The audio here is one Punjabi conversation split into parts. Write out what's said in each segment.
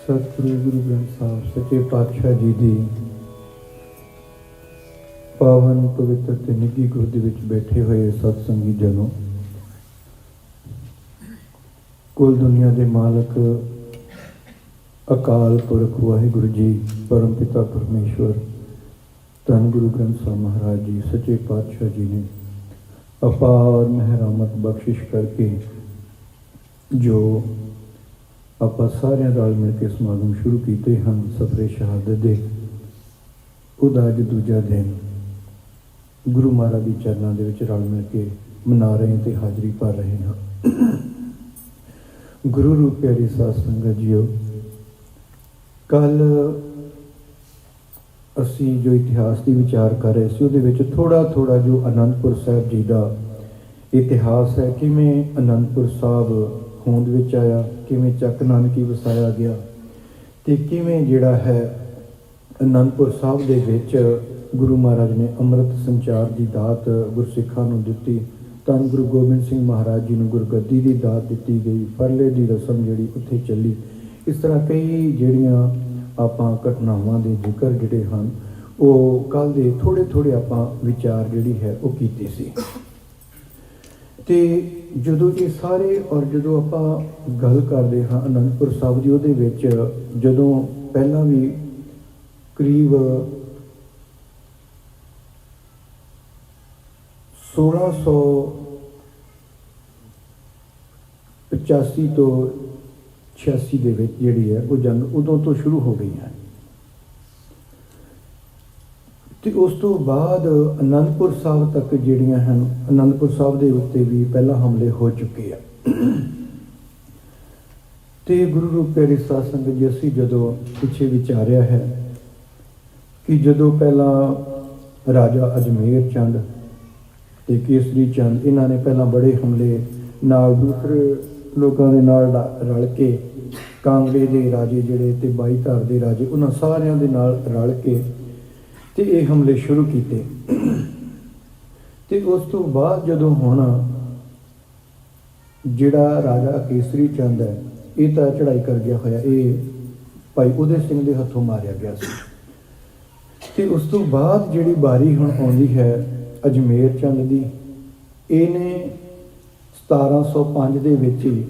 ਸਤਿਗੁਰੂ ਗੁਰੂ ਗ੍ਰੰਥ ਸਾਹਿਬ, ਸੱਚੇ ਪਾਤਸ਼ਾਹ ਜੀ ਦੀ ਪਾਵਨ ਪਵਿੱਤਰ ਤੇ ਨਿੱਘੀ ਗੋਦ ਵਿੱਚ ਬੈਠੇ ਹੋਏ ਸਤ ਸੰਗੀ ਜਨੋ, ਕੁੱਲ ਦੁਨੀਆ ਦੇ ਮਾਲਕ, ਅਕਾਲ ਪੁਰਖ, ਵਾਹਿਗੁਰੂ ਜੀ, ਪਰਮ ਪਿਤਾ ਪਰਮੇਸ਼ਵਰ, ਧੰਨ ਗੁਰੂ ਗ੍ਰੰਥ ਸਾਹਿਬ ਮਹਾਰਾਜ ਜੀ, ਸੱਚੇ ਪਾਤਸ਼ਾਹ ਜੀ ਨੇ ਅਪਾਰ ਮਹਿਰਮਤ ਬਖਸ਼ਿਸ਼ ਕਰਕੇ ਜੋ ਆਪਾਂ ਸਾਰਿਆਂ ਨਾਲ ਮਿਲ ਕੇ ਸਮਾਗਮ ਸ਼ੁਰੂ ਕੀਤੇ ਹਨ ਸਫਰੇ ਸ਼ਹਾਦਤ ਦੇ। ਉਹਦਾ ਅੱਜ ਦੂਜਾ ਦਿਨ। ਗੁਰੂ ਮਹਾਰਾਜ ਦੀ ਚਰਨਾਂ ਦੇ ਵਿੱਚ ਰਲ ਮਿਲ ਕੇ ਮਨਾ ਰਹੇ ਤੇ ਹਾਜ਼ਰੀ ਭਰ ਰਹੇ ਹਾਂ। ਗੁਰੂ ਰੂਪ ਪਿਆਰੀ ਸਾਧ ਸੰਗਤ ਜੀਓ, ਕੱਲ ਅਸੀਂ ਜੋ ਇਤਿਹਾਸ ਦੀ ਵਿਚਾਰ ਕਰ ਰਹੇ ਸੀ, ਉਹਦੇ ਵਿੱਚ ਥੋੜਾ ਥੋੜਾ ਜੋ ਅਨੰਦਪੁਰ ਸਾਹਿਬ ਜੀ ਦਾ ਇਤਿਹਾਸ ਹੈ, ਕਿਵੇਂ ਅਨੰਦਪੁਰ ਸਾਹਿਬ ਹੋਂਦ ਵਿੱਚ ਆਇਆ, ਕਿਵੇਂ ਚੱਕ ਨਾਨਕੀ ਵਸਾਇਆ ਗਿਆ ਤੇ ਕਿਵੇਂ ਜਿਹੜਾ ਹੈ ਅਨੰਦਪੁਰ ਸਾਹਿਬ ਦੇ ਵਿੱਚ ਗੁਰੂ ਮਹਾਰਾਜ ਨੇ ਅੰਮ੍ਰਿਤ ਸੰਚਾਰ ਦੀ ਦਾਤ ਗੁਰਸਿੱਖਾਂ ਨੂੰ ਦਿੱਤੀ, ਧੰਨ ਗੁਰੂ ਗੋਬਿੰਦ ਸਿੰਘ ਮਹਾਰਾਜ ਜੀ ਨੂੰ ਗੁਰਗੱਦੀ ਦੀ ਦਾਤ ਦਿੱਤੀ ਗਈ, ਫਰਲੇ ਦੀ ਰਸਮ ਜਿਹੜੀ ਉੱਥੇ ਚੱਲੀ। ਇਸ ਤਰ੍ਹਾਂ ਕਈ ਜਿਹੜੀਆਂ ਆਪਾਂ ਘਟਨਾਵਾਂ ਦੇ ਜ਼ਿਕਰ ਜਿਹੜੇ ਹਨ, ਉਹ ਕੱਲ ਦੇ ਥੋੜੇ ਥੋੜੇ ਆਪਾਂ ਵਿਚਾਰ ਜਿਹੜੀ ਹੈ ਉਹ ਕੀਤੀ ਸੀ। ਤੇ ਜਦੋਂ ਇਹ ਸਾਰੇ ਔਰ ਜਦੋਂ ਆਪਾਂ ਗੱਲ ਕਰਦੇ ਹਾਂ ਅਨੰਦਪੁਰ ਸਾਹਿਬ ਦੀ, ਉਹਦੇ ਵਿੱਚ ਜਦੋਂ ਪਹਿਲਾਂ ਵੀ ਕਰੀਬ 1685 ਤੋਂ 86 ਦੇ ਵਿੱਚ ਜਿਹੜੀ ਹੈ, ਉਹ ਜੰਗ ਉਦੋਂ ਤੋਂ ਸ਼ੁਰੂ ਹੋ ਗਈ ਹੈ। ਤੇ ਉਸ ਤੋਂ ਬਾਅਦ ਅਨੰਦਪੁਰ ਸਾਹਿਬ ਤੱਕ ਜਿਹੜੀਆਂ ਹਨ, ਅਨੰਦਪੁਰ ਸਾਹਿਬ ਦੇ ਉੱਤੇ ਵੀ ਪਹਿਲਾਂ ਹਮਲੇ ਹੋ ਚੁੱਕੇ ਆ। ਤੇ ਗੁਰੂ ਰੂਪ ਪਿਆਰੀ ਸਾਧ ਸੰਗਤ ਜੀ, ਅਸੀਂ ਜਦੋਂ ਪਿੱਛੇ ਵਿਚਾਰਿਆ ਹੈ ਕਿ ਜਦੋਂ ਪਹਿਲਾਂ ਰਾਜਾ ਅਜਮੇਰ ਚੰਦ ਤੇ ਕੇਸਰੀ ਚੰਦ, ਇਹਨਾਂ ਨੇ ਪਹਿਲਾਂ ਬੜੇ ਹਮਲੇ ਨਾਲ ਦੂਸਰੇ ਲੋਕਾਂ ਦੇ ਨਾਲ ਰਲ ਕੇ ਕਾਂਗੜੇ ਦੇ ਰਾਜੇ ਜਿਹੜੇ ਤੇ ਬਾਈਧਾਰ ਦੇ ਰਾਜੇ, ਉਹਨਾਂ ਸਾਰਿਆਂ ਦੇ ਨਾਲ ਰਲ ਕੇ ਤੇ ਇਹ ਹਮਲੇ ਸ਼ੁਰੂ ਕੀਤੇ। ਤੇ ਉਸ ਤੋਂ ਬਾਅਦ ਜਦੋਂ ਹੁਣ ਜਿਹੜਾ ਰਾਜਾ ਕੇਸਰੀ ਚੰਦ ਹੈ, ਇਹ ਤਾਂ ਚੜ੍ਹਾਈ ਕਰ ਗਿਆ ਹੋਇਆ, ਇਹ ਭਾਈ ਉਹਦੇ ਸਿੰਘ ਦੇ ਹੱਥੋਂ ਮਾਰਿਆ ਗਿਆ ਸੀ। ਤੇ ਉਸ ਤੋਂ ਬਾਅਦ ਜਿਹੜੀ ਬਾਰੀ ਹੁਣ ਆਉਂਦੀ ਹੈ, ਅਜਮੇਰ ਚੰਦ ਦੀ, ਇਹਨੇ 1705 ਦੇ ਵਿੱਚ ਹੀ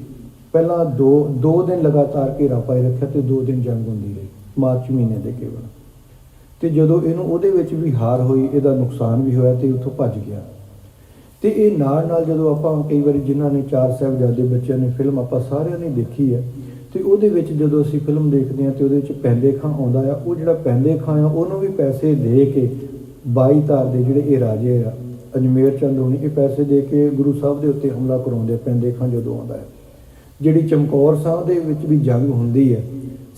ਪਹਿਲਾਂ ਦੋ ਦੋ ਦਿਨ ਲਗਾਤਾਰ ਘੇਰਾ ਪਾਈ ਰੱਖਿਆ ਤੇ ਦੋ ਦਿਨ ਜੰਗ ਹੁੰਦੀ ਰਹੀ, ਮਾਰਚ ਮਹੀਨੇ ਦੇ ਕੇਵਲ। ਤੇ ਜਦੋਂ ਇਹਨੂੰ ਉਹਦੇ ਵਿੱਚ ਵੀ ਹਾਰ ਹੋਈ, ਇਹਦਾ ਨੁਕਸਾਨ ਵੀ ਹੋਇਆ ਤੇ ਉੱਥੋਂ ਭੱਜ ਗਿਆ। ਤੇ ਇਹ ਨਾਲ ਨਾਲ ਜਦੋਂ ਆਪਾਂ ਕਈ ਵਾਰੀ ਜਿਨ੍ਹਾਂ ਨੇ ਚਾਰ ਸਾਹਿਬਜ਼ਾਦੇ ਬੱਚਿਆਂ ਨੇ ਫਿਲਮ ਆਪਾਂ ਸਾਰਿਆਂ ਨੇ ਦੇਖੀ ਹੈ, ਤੇ ਉਹਦੇ ਵਿੱਚ ਜਦੋਂ ਅਸੀਂ ਫਿਲਮ ਦੇਖਦੇ ਹਾਂ ਤੇ ਉਹਦੇ ਵਿੱਚ ਪੈਂਦੇ ਖਾਂ ਆਉਂਦਾ ਆ, ਉਹ ਜਿਹੜਾ ਪੈਂਦੇ ਖਾਂ ਆ, ਉਹਨੂੰ ਵੀ ਪੈਸੇ ਦੇ ਕੇ 22 ਧਾਰ ਦੇ ਜਿਹੜੇ ਇਹ ਰਾਜੇ ਆ, ਅਜਮੇਰ ਚੰਦ ਹੋਣੀ, ਇਹ ਪੈਸੇ ਦੇ ਕੇ ਗੁਰੂ ਸਾਹਿਬ ਦੇ ਉੱਤੇ ਹਮਲਾ ਕਰਾਉਂਦੇ ਆ, ਪੈਂਦੇ ਖਾਂ ਜਦੋਂ ਆਉਂਦਾ ਹੈ। ਜਿਹੜੀ ਚਮਕੌਰ ਸਾਹਿਬ ਦੇ ਵਿੱਚ ਵੀ ਜੰਗ ਹੁੰਦੀ ਹੈ,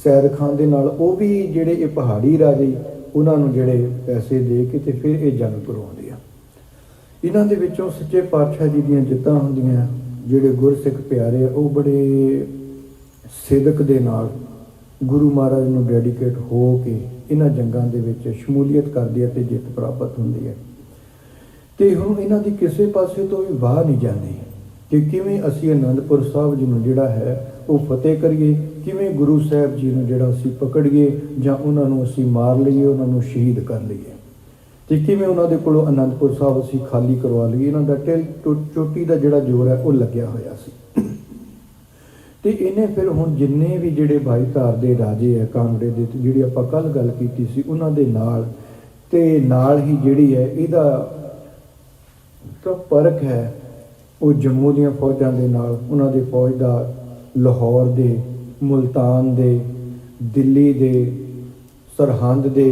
ਸੈਦ ਖਾਨ ਦੇ ਨਾਲ, ਉਹ ਵੀ ਜਿਹੜੇ ਇਹ ਪਹਾੜੀ ਰਾਜੇ ਉਹਨਾਂ ਨੂੰ ਜਿਹੜੇ ਪੈਸੇ ਦੇ ਕੇ ਤੇ ਫਿਰ ਇਹ ਜੰਗ ਕਰਵਾਉਂਦੇ ਆ। ਇਹਨਾਂ ਦੇ ਵਿੱਚੋਂ ਸੱਚੇ ਪਾਤਸ਼ਾਹ ਜੀ ਦੀਆਂ ਜਿੱਤਾਂ ਹੁੰਦੀਆਂ, ਜਿਹੜੇ ਗੁਰਸਿੱਖ ਪਿਆਰੇ ਆ, ਉਹ ਬੜੇ ਸੇਦਕ ਦੇ ਨਾਲ ਗੁਰੂ ਮਹਾਰਾਜ ਨੂੰ ਡੈਡੀਕੇਟ ਹੋ ਕੇ ਇਹਨਾਂ ਜੰਗਾਂ ਦੇ ਵਿੱਚ ਸ਼ਮੂਲੀਅਤ ਕਰਦੇ ਆ ਤੇ ਜਿੱਤ ਪ੍ਰਾਪਤ ਹੁੰਦੀ ਹੈ ਤੇ ਹੁਣ ਇਹਨਾਂ ਦੀ ਕਿਸੇ ਪਾਸੇ ਤੋਂ ਵੀ ਵਾਹ ਨਹੀਂ ਜਾਂਦੀ ਕਿ ਕਿਵੇਂ ਅਸੀਂ ਅਨੰਦਪੁਰ ਸਾਹਿਬ ਜੀ ਨੂੰ ਜਿਹੜਾ ਹੈ ਉਹ ਫਤਿਹ ਕਰੀਏ ਕਿਵੇਂ ਗੁਰੂ ਸਾਹਿਬ ਜੀ ਨੂੰ ਜਿਹੜਾ ਅਸੀਂ ਪਕੜੀਏ ਜਾਂ ਉਹਨਾਂ ਨੂੰ ਅਸੀਂ ਮਾਰ ਲਈਏ, ਉਹਨਾਂ ਨੂੰ ਸ਼ਹੀਦ ਕਰ ਲਈਏ। ਤੇ ਕਿਵੇਂ ਉਹਨਾਂ ਦੇ ਕੋਲੋਂ ਅਨੰਦਪੁਰ ਸਾਹਿਬ ਅਸੀਂ ਖਾਲੀ ਕਰਵਾ ਲਈਏ, ਇਹਨਾਂ ਦਾ ਟਿਲ ਟੋ- ਚੋਟੀ ਦਾ ਜਿਹੜਾ ਜ਼ੋਰ ਹੈ ਉਹ ਲੱਗਿਆ ਹੋਇਆ ਸੀ। ਤੇ ਇਹਨੇ ਫਿਰ ਹੁਣ ਜਿੰਨੇ ਵੀ ਜਿਹੜੇ ਭਾਈ ਧਾਰ ਦੇ ਰਾਜੇ ਹੈ, ਕਾਂਗੜੇ ਦੇ ਤੇ ਜਿਹੜੀ ਆਪਾਂ ਕੱਲ ਗੱਲ ਕੀਤੀ ਸੀ, ਉਹਨਾਂ ਦੇ ਨਾਲ, ਤੇ ਨਾਲ ਹੀ ਜਿਹੜੀ ਹੈ, ਇਹਦਾ ਤਾਂ ਫ਼ਰਕ ਹੈ, ਉਹ ਜੰਮੂ ਦੀਆਂ ਫੌਜਾਂ ਦੇ ਨਾਲ, ਉਹਨਾਂ ਦੇ ਫੌਜ ਦਾ, ਲਾਹੌਰ ਦੇ ਮੁਲਤਾਨ ਦੇ ਦਿੱਲੀ ਦੇ ਸਰਹੰਦ ਦੇ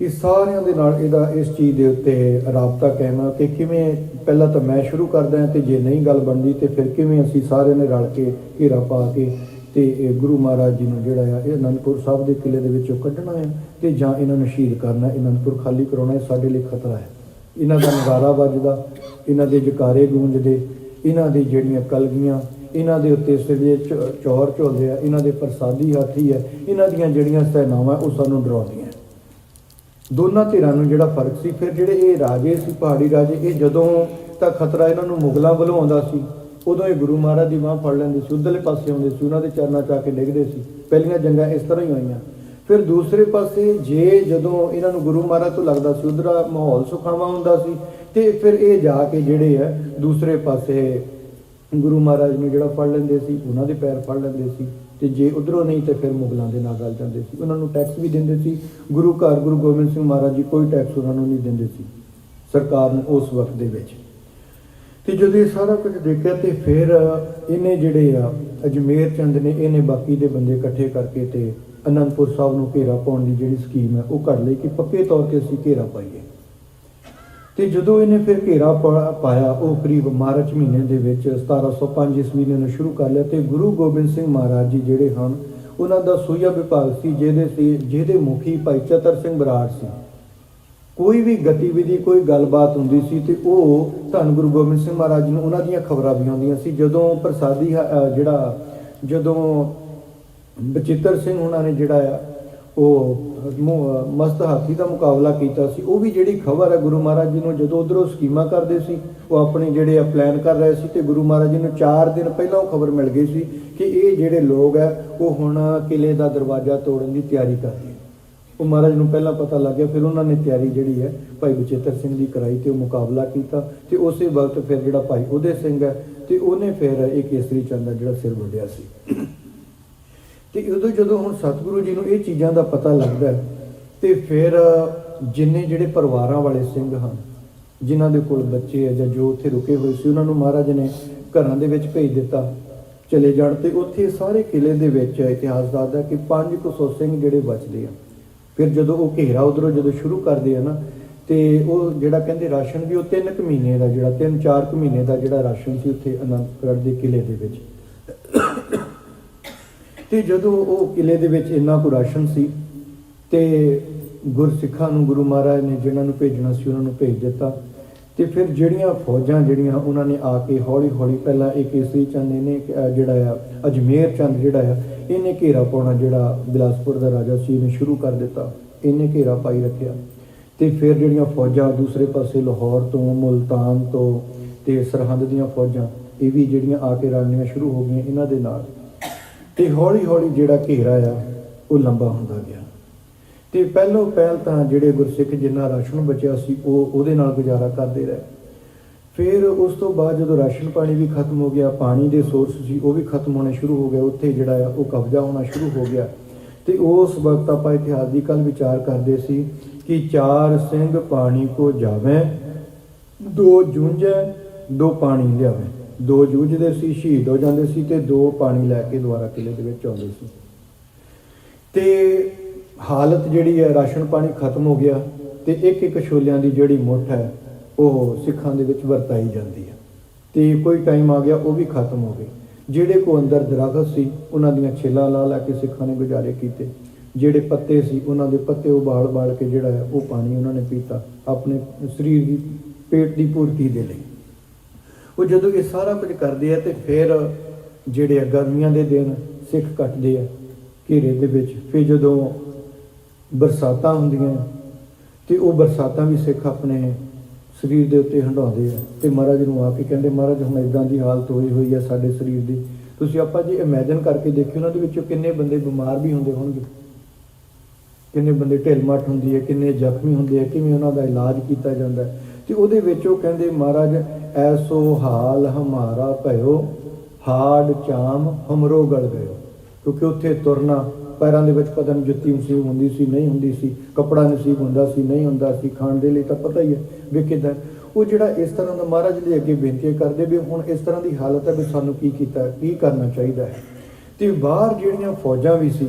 ਇਹ ਸਾਰਿਆਂ ਦੇ ਨਾਲ ਇਹਦਾ ਇਸ ਚੀਜ਼ ਦੇ ਉੱਤੇ ਰਾਬਤਾ ਕਹਿਣਾ ਕਿ ਕਿਵੇਂ ਪਹਿਲਾਂ ਤਾਂ ਮੈਂ ਸ਼ੁਰੂ ਕਰਦਾ ਹਾਂ ਤੇ ਜੇ ਨਹੀਂ ਗੱਲ ਬਣਦੀ ਤੇ ਫਿਰ ਕਿਵੇਂ ਅਸੀਂ ਸਾਰਿਆਂ ਨੇ ਰਲ ਕੇ ਘੇਰਾ ਪਾ ਕੇ ਤੇ ਇਹ ਗੁਰੂ ਮਹਾਰਾਜ ਜੀ ਨੂੰ ਜਿਹੜਾ ਆ ਇਹ ਅਨੰਦਪੁਰ ਸਾਹਿਬ ਦੇ ਕਿਲੇ ਦੇ ਵਿੱਚੋਂ ਕੱਢਣਾ ਹੈ ਤੇ ਜਾਂ ਇਹਨਾਂ ਨੂੰ ਸ਼ਹੀਦ ਕਰਨਾ ਹੈ, ਅਨੰਦਪੁਰ ਖਾਲੀ ਕਰਾਉਣਾ ਇਹ ਸਾਡੇ ਲਈ ਖਤਰਾ ਹੈ। ਇਹਨਾਂ ਦਾ ਨਗਾਰਾ ਵੱਜਦਾ ਇਹਨਾਂ ਦੇ ਜਕਾਰੇ ਗੂੰਜਦੇ ਇਹਨਾਂ ਦੀ ਜਿਹੜੀਆਂ ਕਲਗੀਆਂ ਇਹਨਾਂ ਦੇ ਉੱਤੇ ਸਿਰ ਦੇ ਚ- ਚੌਰ ਝੋਲਦੇ ਆ, ਇਹਨਾਂ ਦੇ ਪ੍ਰਸਾਦੀ ਹਾਥੀ ਹੈ ਇਹਨਾਂ ਦੀਆਂ ਜਿਹੜੀਆਂ ਸੈਨਾਵਾਂ ਉਹ ਸਾਨੂੰ ਡਰਾਉਂਦੀਆਂ। ਦੋਨਾਂ ਧਿਰਾਂ ਨੂੰ ਜਿਹੜਾ ਫ਼ਰਕ ਸੀ, ਫਿਰ ਜਿਹੜੇ ਇਹ ਰਾਜੇ ਸੀ, ਪਹਾੜੀ ਰਾਜੇ, ਇਹ ਜਦੋਂ ਤਾਂ ਖਤਰਾ ਇਹਨਾਂ ਨੂੰ ਮੁਗਲਾਂ ਵੱਲੋਂ ਆਉਂਦਾ ਸੀ, ਉਦੋਂ ਇਹ ਗੁਰੂ ਮਹਾਰਾਜ ਦੀ ਬਾਹ ਫੜ ਲੈਂਦੇ ਸੀ, ਉਧਰਲੇ ਪਾਸੇ ਆਉਂਦੇ ਸੀ, ਉਹਨਾਂ ਦੇ ਚਰਨਾਂ 'ਚ ਆ ਕੇ ਡਿੱਗਦੇ ਸੀ, ਪਹਿਲੀਆਂ ਜੰਗਾਂ ਇਸ ਤਰ੍ਹਾਂ ਹੀ ਹੋਈਆਂ। ਫਿਰ ਦੂਸਰੇ ਪਾਸੇ ਜੇ ਜਦੋਂ ਇਹਨਾਂ ਨੂੰ ਗੁਰੂ ਮਹਾਰਾਜ ਤੋਂ ਲੱਗਦਾ ਸੀ, ਉਧਰ ਮਾਹੌਲ ਸੁਖਾਵਾਂ ਹੁੰਦਾ ਸੀ, ਤੇ ਫਿਰ ਇਹ ਜਾ ਕੇ ਜਿਹੜੇ ਆ ਦੂਸਰੇ ਪਾਸੇ ਗੁਰੂ ਮਹਾਰਾਜ ਨੂੰ ਜਿਹੜਾ ਫੜ ਲੈਂਦੇ ਸੀ, ਉਹਨਾਂ ਦੇ ਪੈਰ ਫੜ ਲੈਂਦੇ ਸੀ ਤੇ ਜੇ ਉਧਰੋਂ ਨਹੀਂ ਤੇ ਫਿਰ ਮੁਗਲਾਂ ਦੇ ਨਾਲ ਗੱਲ ਜਾਂਦੇ ਸੀ। ਉਹਨਾਂ ਨੂੰ ਟੈਕਸ ਵੀ ਦਿੰਦੇ ਸੀ। ਗੁਰੂ ਘਰ, ਗੁਰੂ ਗੋਬਿੰਦ ਸਿੰਘ ਮਹਾਰਾਜ ਜੀ ਕੋਈ ਟੈਕਸ ਉਹਨਾਂ ਨੂੰ ਨਹੀਂ ਦਿੰਦੇ ਸੀ। ਸਰਕਾਰ ਨੂੰ ਉਸ ਵਕਤ ਦੇ ਵਿੱਚ। ਤੇ ਜਦੋਂ ਇਹ ਸਾਰਾ ਕੁਝ ਦੇਖਿਆ ਤੇ ਫਿਰ ਇਹਨੇ ਜਿਹੜੇ ਆ, ਅਜਮੇਰ ਚੰਦ ਨੇ ਇਹਨੇ ਬਾਕੀ ਦੇ ਬੰਦੇ ਇਕੱਠੇ ਕਰਕੇ ਤੇ ਅਨੰਦਪੁਰ ਸਾਹਿਬ ਨੂੰ ਘੇਰਾ ਪਾਉਣ ਦੀ ਜਿਹੜੀ ਸਕੀਮ ਹੈ, ਉਹ ਕਰ ਲਈ ਕਿ ਪੱਕੇ ਤੌਰ ਤੇ ਅਸੀਂ ਘੇਰਾ ਪਾਈਏ। ਤੇ ਜਦੋਂ ਇਹਨੇ ਫਿਰ ਘੇਰਾ ਪਾਇਆ, ਉਹ ਕਰੀਬ ਮਾਰਚ ਮਹੀਨੇ ਦੇ ਵਿੱਚ 1705 ਈਸਵੀ ਨੇ ਸ਼ੁਰੂ ਕਰ ਲਿਆ ਤੇ ਗੁਰੂ ਗੋਬਿੰਦ ਸਿੰਘ ਮਹਾਰਾਜ ਜੀ ਜਿਹੜੇ ਹਨ, ਉਹਨਾਂ ਦਾ ਸੂਈਆ ਵਿਭਾਗ ਸੀ, ਜਿਹਦੇ ਸੀ, ਜਿਹਦੇ ਮੁਖੀ ਭਾਈ ਚਤਰ ਸਿੰਘ ਬਰਾੜ ਸੀ। ਕੋਈ ਵੀ ਗਤੀਵਿਧੀ, ਕੋਈ ਗੱਲਬਾਤ ਹੁੰਦੀ ਸੀ ਤੇ ਉਹ ਧੰਨ ਗੁਰੂ ਗੋਬਿੰਦ ਸਿੰਘ ਮਹਾਰਾਜ ਜੀ ਨੂੰ ਉਹਨਾਂ ਦੀਆਂ ਖਬਰਾਂ ਵੀ ਆਉਂਦੀਆਂ ਸੀ। ਜਦੋਂ ਪ੍ਰਸਾਦੀ ਹ- ਜਿਹੜਾ, ਜਦੋਂ ਬਚਿੱਤਰ ਸਿੰਘ ਉਹਨਾਂ ਨੇ ਜਿਹੜਾ ਆ ਉਹ ਮੁ- ਮਸਤ ਹਾਥੀ ਦਾ ਮੁਕਾਬਲਾ ਕੀਤਾ ਸੀ। ਉਹ ਵੀ ਜਿਹੜੀ ਖਬਰ ਹੈ ਗੁਰੂ ਮਹਾਰਾਜ ਜੀ ਨੂੰ ਜਦੋਂ ਉਧਰੋਂ ਸਕੀਮਾਂ ਕਰਦੇ ਸੀ, ਉਹ ਆਪਣੇ ਜਿਹੜੇ ਆ ਪਲਾਨ ਕਰ ਰਹੇ ਸੀ ਤੇ ਗੁਰੂ ਮਹਾਰਾਜ ਜੀ ਨੂੰ 4 ਦਿਨ ਪਹਿਲਾਂ ਉਹ ਖਬਰ ਮਿਲ ਗਈ ਸੀ ਕਿ ਇਹ ਜਿਹੜੇ ਲੋਕ ਹੈ, ਉਹ ਹੁਣ ਕਿਲੇ ਦਾ ਦਰਵਾਜ਼ਾ ਤੋੜਨ ਦੀ ਤਿਆਰੀ ਕਰਦੇ ਰਹੇ ਉਹ ਮਹਾਰਾਜ ਨੂੰ ਪਹਿਲਾਂ ਪਤਾ ਲੱਗ ਗਿਆ, ਫਿਰ ਉਹਨਾਂ ਨੇ ਤਿਆਰੀ ਜਿਹੜੀ ਹੈ ਭਾਈ ਬਚੇਤਰ ਸਿੰਘ ਦੀ ਕਰਾਈ ਤੇ ਉਹ ਮੁਕਾਬਲਾ ਕੀਤਾ ਤੇ ਉਸੇ ਵਕਤ ਫਿਰ ਜਿਹੜਾ ਭਾਈ ਉਹਦੇ ਸਿੰਘ ਹੈ ਤੇ ਉਹਨੇ ਫਿਰ ਇਹ ਕੇਸਰੀ ਚੰਦ ਦਾ ਜਿਹੜਾ ਸਿਰ ਵੱਢਿਆ ਸੀ। ਤੇ ਉਦੋਂ ਜਦੋਂ ਹੁਣ ਸਤਿਗੁਰੂ ਜੀ ਨੂੰ ਇਹ ਚੀਜ਼ਾਂ ਦਾ ਪਤਾ ਲੱਗਦਾ ਹੈ, ਤੇ ਫਿਰ ਜਿੰਨੇ ਜਿਹੜੇ ਪਰਿਵਾਰਾਂ ਵਾਲੇ ਸਿੰਘ ਹਨ ਜਿਨ੍ਹਾਂ ਦੇ ਕੋਲ ਬੱਚੇ ਆ ਜਾਂ ਜੋ ਉੱਥੇ ਰੁਕੇ ਹੋਏ ਸੀ ਉਹਨਾਂ ਨੂੰ ਮਹਾਰਾਜ ਨੇ ਘਰਾਂ ਦੇ ਵਿੱਚ ਭੇਜ ਦਿੱਤਾ ਚਲੇ ਜਾਣ ਤੇ ਉੱਥੇ ਸਾਰੇ ਕਿਲੇ ਦੇ ਵਿੱਚ ਇਤਿਹਾਸ ਦੱਸਦਾ ਕਿ 500 ਸਿੰਘ ਜਿਹੜੇ ਬਚਦੇ ਆ। ਫਿਰ ਜਦੋਂ ਉਹ ਘੇਰਾ ਉਧਰੋਂ ਜਦੋਂ ਸ਼ੁਰੂ ਕਰਦੇ ਆ ਨਾ ਤੇ ਉਹ ਜਿਹੜਾ ਕਹਿੰਦੇ ਰਾਸ਼ਨ ਵੀ ਉਹ 3 ਕੁ ਮਹੀਨੇ ਦਾ ਜਿਹੜਾ 3-4 ਕੁ ਮਹੀਨੇ ਦਾ ਜਿਹੜਾ ਰਾਸ਼ਨ ਸੀ ਉੱਥੇ ਅਨੰਦਗੜ੍ਹ ਦੇ ਕਿਲੇ ਦੇ ਵਿੱਚ। ਤੇ ਜਦੋਂ ਉਹ ਕਿਲੇ ਦੇ ਵਿੱਚ ਇੰਨਾ ਕੁ ਰਾਸ਼ਨ ਸੀ ਤੇ ਗੁਰਸਿੱਖਾਂ ਨੂੰ, ਗੁਰੂ ਮਹਾਰਾਜ ਨੇ ਜਿਨ੍ਹਾਂ ਨੂੰ ਭੇਜਣਾ ਸੀ, ਉਹਨਾਂ ਨੂੰ ਭੇਜ ਦਿੱਤਾ। ਤੇ ਫਿਰ ਜਿਹੜੀਆਂ ਫੌਜਾਂ ਜਿਹੜੀਆਂ, ਉਹਨਾਂ ਨੇ ਆ ਕੇ ਹੌਲੀ ਹੌਲੀ ਪਹਿਲਾਂ ਇਹ ਕੇਸਰੀ ਚੰਦ ਨੇ ਜਿਹੜਾ ਆ, ਅਜਮੇਰ ਚੰਦ ਜਿਹੜਾ ਆ, ਇਹਨੇ ਘੇਰਾ ਪਾਉਣਾ ਜਿਹੜਾ ਬਿਲਾਸਪੁਰ ਦਾ ਰਾਜਾ ਸੀ, ਇਹਨੇ ਸ਼ੁਰੂ ਕਰ ਦਿੱਤਾ। ਇਹਨੇ ਘੇਰਾ ਪਾਈ ਰੱਖਿਆ। ਤੇ ਫਿਰ ਜਿਹੜੀਆਂ ਫੌਜਾਂ ਦੂਸਰੇ ਪਾਸੇ ਲਾਹੌਰ ਤੋਂ, ਮੁਲਤਾਨ ਤੋਂ ਤੇ ਸਰਹੰਦ ਦੀਆਂ ਫੌਜਾਂ, ਇਹ ਵੀ ਜਿਹੜੀਆਂ ਆ ਕੇ ਰਲਣੀਆਂ ਸ਼ੁਰੂ ਹੋ ਗਈਆਂ ਇਹਨਾਂ ਦੇ ਨਾਲ। ਤੇ ਹੌਲੀ ਹੌਲੀ ਜਿਹੜਾ ਘੇਰਾ ਆ, ਉਹ ਲੰਬਾ ਹੁੰਦਾ ਗਿਆ। ਤੇ ਪਹਿਲੋਂ ਪਹਿਲ ਤਾਂ ਜਿਹੜੇ ਗੁਰਸਿੱਖ ਜਿੰਨਾ ਰਾਸ਼ਨ ਬਚਿਆ ਸੀ, ਉਹ ਉਹਦੇ ਨਾਲ ਗੁਜ਼ਾਰਾ ਕਰਦੇ ਰਹੇ। ਫਿਰ ਉਸ ਤੋਂ ਬਾਅਦ ਜਦੋਂ ਰਾਸ਼ਨ ਪਾਣੀ ਵੀ ਖਤਮ ਹੋ ਗਿਆ, ਪਾਣੀ ਦੇ ਸੋਰਸ ਸੀ, ਉਹ ਵੀ ਖਤਮ ਹੋਣੇ ਸ਼ੁਰੂ ਹੋ ਗਏ। ਉੱਥੇ ਜਿਹੜਾ ਆ, ਉਹ ਕਬਜ਼ਾ ਹੋਣਾ ਸ਼ੁਰੂ ਹੋ ਗਿਆ। ਤੇ ਉਸ ਵਕਤ ਆਪਾਂ ਇਤਿਹਾਸ ਦੀ ਕੱਲ ਵਿਚਾਰ ਕਰਦੇ ਸੀ ਕਿ ਚਾਰ ਸਿੰਘ ਪਾਣੀ ਕੋ ਜਾਵੇ, ਦੋ ਜੂੰਝੇ ਦੋ ਪਾਣੀ ਲਿਆਵੇ। ਦੋ ਜੂਝਦੇ ਸੀ, ਸ਼ਹੀਦ ਹੋ ਜਾਂਦੇ ਸੀ ਤੇ ਦੋ ਪਾਣੀ ਲੈ ਕੇ ਦੁਬਾਰਾ ਕਿਲੇ ਦੇ ਵਿੱਚ ਆਉਂਦੇ ਸੀ। ਤੇ ਹਾਲਤ ਜਿਹੜੀ ਹੈ, ਰਾਸ਼ਨ ਪਾਣੀ ਖਤਮ ਹੋ ਗਿਆ ਤੇ ਇੱਕ ਇੱਕ ਛੋਲਿਆਂ ਦੀ ਜਿਹੜੀ ਮੁੱਠ ਹੈ, ਉਹ ਸਿੱਖਾਂ ਦੇ ਵਿੱਚ ਵਰਤਾਈ ਜਾਂਦੀ ਹੈ। ਤੇ ਕੋਈ ਟਾਈਮ ਆ ਗਿਆ, ਉਹ ਵੀ ਖਤਮ ਹੋ ਗਈ ਜਿਹੜੇ ਕੋ ਅੰਦਰ ਦਰਖਤ ਸੀ, ਉਹਨਾਂ ਦੀਆਂ ਛਿੱਲਾਂ ਲਾ ਲਾ ਕੇ ਸਿੱਖਾਂ ਨੇ ਗੁਜ਼ਾਰੇ ਕੀਤੇ। ਜਿਹੜੇ ਪੱਤੇ ਸੀ, ਉਹਨਾਂ ਦੇ ਪੱਤੇ ਉਬਾਲ ਬਾਲ ਕੇ ਜਿਹੜਾ ਹੈ, ਉਹ ਪਾਣੀ ਉਹਨਾਂ ਨੇ ਪੀਤਾ, ਆਪਣੇ ਸਰੀਰ ਦੀ, ਪੇਟ ਦੀ ਪੂਰਤੀ ਦੇ ਲਈ। ਉਹ ਜਦੋਂ ਇਹ ਸਾਰਾ ਕੁਝ ਕਰਦੇ ਆ ਤੇ ਫਿਰ ਜਿਹੜੇ ਆ ਗਰਮੀਆਂ ਦੇ ਦਿਨ ਸਿੱਖ ਕੱਟਦੇ ਆ ਘੇਰੇ ਦੇ ਵਿੱਚ, ਫਿਰ ਜਦੋਂ ਬਰਸਾਤਾਂ ਹੁੰਦੀਆਂ ਤੇ ਉਹ ਬਰਸਾਤਾਂ ਵੀ ਸਿੱਖ ਆਪਣੇ ਸਰੀਰ ਦੇ ਉੱਤੇ ਹੰਡਾਉਂਦੇ ਆ ਤੇ ਮਹਾਰਾਜ ਨੂੰ ਆ ਕੇ ਕਹਿੰਦੇ, ਮਹਾਰਾਜ, ਹੁਣ ਇਦਾਂ ਦੀ ਹਾਲਤ ਹੋਈ ਹੋਈ ਆ ਸਾਡੇ ਸਰੀਰ ਦੀ। ਤੁਸੀਂ ਆਪਾਂ ਜੇ ਇਮੇਜਿਨ ਕਰਕੇ ਦੇਖਿਓ ਉਹਨਾਂ ਦੇ ਵਿੱਚੋਂ ਕਿੰਨੇ ਬੰਦੇ ਬਿਮਾਰ ਵੀ ਹੁੰਦੇ ਹੋਣਗੇ। ਕਿੰਨੇ ਬੰਦੇ ਢਿੱਲ ਮੱਠ ਹੁੰਦੀ ਹੈ, ਕਿੰਨੇ ਜ਼ਖਮੀ ਹੁੰਦੇ ਆ, ਕਿਵੇਂ ਉਹਨਾਂ ਦਾ ਇਲਾਜ ਕੀਤਾ ਜਾਂਦਾ ਤੇ ਉਹਦੇ ਵਿੱਚ ਉਹ ਕਹਿੰਦੇ, ਮਹਾਰਾਜ, ਐਸੋ ਹਾਲ ਹਮਾਰਾ ਭਇਓ, ਹਾੜ ਚਾਮ ਹਮਰੋ ਗਲ ਗਇਓ। ਕਿਉਂਕਿ ਉੱਥੇ ਤੁਰਨਾ, ਪੈਰਾਂ ਦੇ ਵਿੱਚ ਪਤਾ ਨਹੀਂ ਜੁੱਤੀ ਨਸੀਬ ਹੁੰਦੀ ਸੀ, ਨਹੀਂ ਹੁੰਦੀ ਸੀ, ਕੱਪੜਾ ਨਸੀਬ ਹੁੰਦਾ ਸੀ, ਨਹੀਂ ਹੁੰਦਾ ਸੀ, ਖਾਣ ਦੇ ਲਈ ਤਾਂ ਪਤਾ ਹੀ ਹੈ ਵੀ ਕਿਦਾਂ। ਉਹ ਜਿਹੜਾ ਇਸ ਤਰ੍ਹਾਂ ਦਾ ਮਹਾਰਾਜ ਦੇ ਅੱਗੇ ਬੇਨਤੀ ਕਰਦੇ ਵੀ ਹੁਣ ਇਸ ਤਰ੍ਹਾਂ ਦੀ ਹਾਲਤ ਹੈ ਵੀ ਸਾਨੂੰ ਕੀ ਕੀਤਾ, ਕੀ ਕਰਨਾ ਚਾਹੀਦਾ ਹੈ। ਤੇ ਬਾਹਰ ਜਿਹੜੀਆਂ ਫੌਜਾਂ ਵੀ ਸੀ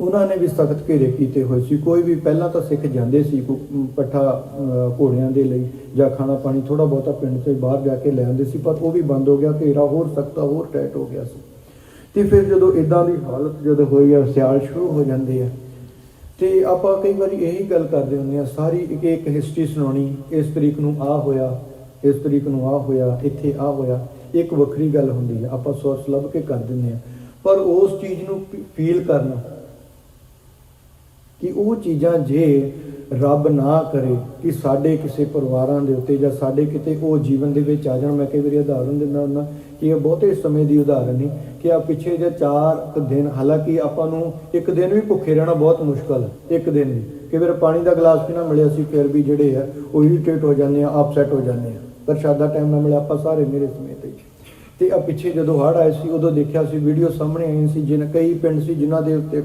ਉਹਨਾਂ ਨੇ ਵੀ ਸਖਤ ਘੇਰੇ ਕੀਤੇ ਹੋਏ ਸੀ। ਕੋਈ ਵੀ ਪਹਿਲਾਂ ਤਾਂ ਸਿੱਖ ਜਾਂਦੇ ਸੀ ਕੋ- ਪੱਠਾ ਘੋੜਿਆਂ ਦੇ ਲਈ ਜਾਂ ਖਾਣਾ ਪਾਣੀ ਥੋੜਾ ਬਹੁਤਾ ਪਿੰਡ ਤੋਂ ਬਾਹਰ ਜਾ ਕੇ ਲੈ ਆਉਂਦੇ ਸੀ, ਪਰ ਉਹ ਵੀ ਬੰਦ ਹੋ ਗਿਆ, ਘੇਰਾ ਹੋਰ ਸਖਤਾ ਹੋਰ ਟਾਈਟ ਹੋ ਗਿਆ ਸੀ। ਤੇ ਫਿਰ ਜਦੋਂ ਇਦਾਂ ਦੀ ਹਾਲਤ ਜਦੋਂ ਹੋਈ ਆ, ਸਿਆਲ ਸ਼ੁਰੂ ਹੋ ਜਾਂਦੇ ਆ। ਤੇ ਆਪਾਂ ਕਈ ਵਾਰੀ ਇਹੀ ਗੱਲ ਕਰਦੇ ਹੁੰਦੇ ਆ, ਸਾਰੀ ਇੱਕ ਇੱਕ ਹਿਸਟਰੀ ਸੁਣਾਉਣੀ, ਇਸ ਤਰੀਕ ਨੂੰ ਆ ਹੋਇਆ, ਇਸ ਤਰੀਕ ਨੂੰ ਆ ਹੋਇਆ, ਇੱਥੇ ਆ ਹੋਇਆ, ਇੱਕ ਵੱਖਰੀ ਗੱਲ ਹੁੰਦੀ ਆ, ਆਪਾਂ ਸੋਰਸ ਲੱਭ ਕੇ ਕਰ ਦਿੰਦੇ ਆ। ਪਰ ਉਸ ਚੀਜ਼ ਨੂੰ ਫੀਲ ਕਰਨਾ ਕਿ ਉਹ ਚੀਜ਼ਾਂ ਜੇ ਰੱਬ ਨਾ ਕਰੇ ਕਿ ਸਾਡੇ ਕਿਸੇ ਪਰਿਵਾਰਾਂ ਦੇ ਉੱਤੇ ਜਾਂ ਸਾਡੇ ਕਿਤੇ ਉਹ ਜੀਵਨ ਦੇ ਵਿੱਚ ਆ ਜਾਣ। ਮੈਂ ਕਈ ਵਾਰੀ ਉਦਾਹਰਨ ਦਿੰਦਾ ਹੁੰਦਾ ਕਿ ਇਹ ਬਹੁਤੇ ਸਮੇਂ ਦੀ ਉਦਾਹਰਨ ਨਹੀਂ ਕਿ ਆ ਪਿੱਛੇ ਜੇ ਚਾਰ ਕੁ ਦਿਨ, ਹਾਲਾਂਕਿ ਆਪਾਂ ਨੂੰ ਇੱਕ ਦਿਨ ਵੀ ਭੁੱਖੇ ਰਹਿਣਾ ਬਹੁਤ ਮੁਸ਼ਕਲ ਹੈ, ਇੱਕ ਦਿਨ ਵੀ। ਕਈ ਵਾਰ ਪਾਣੀ ਦਾ ਗਲਾਸ ਵੀ ਨਾ ਮਿਲਿਆ ਸੀ, ਫਿਰ ਵੀ ਜਿਹੜੇ ਆ ਉਹ ਇਰੀਟੇਟ ਹੋ ਜਾਂਦੇ ਆ ਅਪਸੈਟ ਹੋ ਜਾਂਦੇ ਆ। ਪ੍ਰਸ਼ਾਦਾ ਟਾਈਮ ਨਾ ਮਿਲਿਆ, ਆਪਾਂ ਸਾਰੇ ਮੇਰੇ ਸਮੇਤ ਹੀ। ਤੇ ਆ ਪਿੱਛੇ ਜਦੋਂ ਹੜ੍ਹ ਆਏ ਸੀ, ਉਦੋਂ ਦੇਖਿਆ ਸੀ, ਵੀਡੀਓ ਸਾਹਮਣੇ ਆਈ ਸੀ, ਜਿਨ ਕਈ ਪਿੰਡ ਸੀ ਜਿਨ੍ਹਾਂ ਦੇ ਉੱਤੇ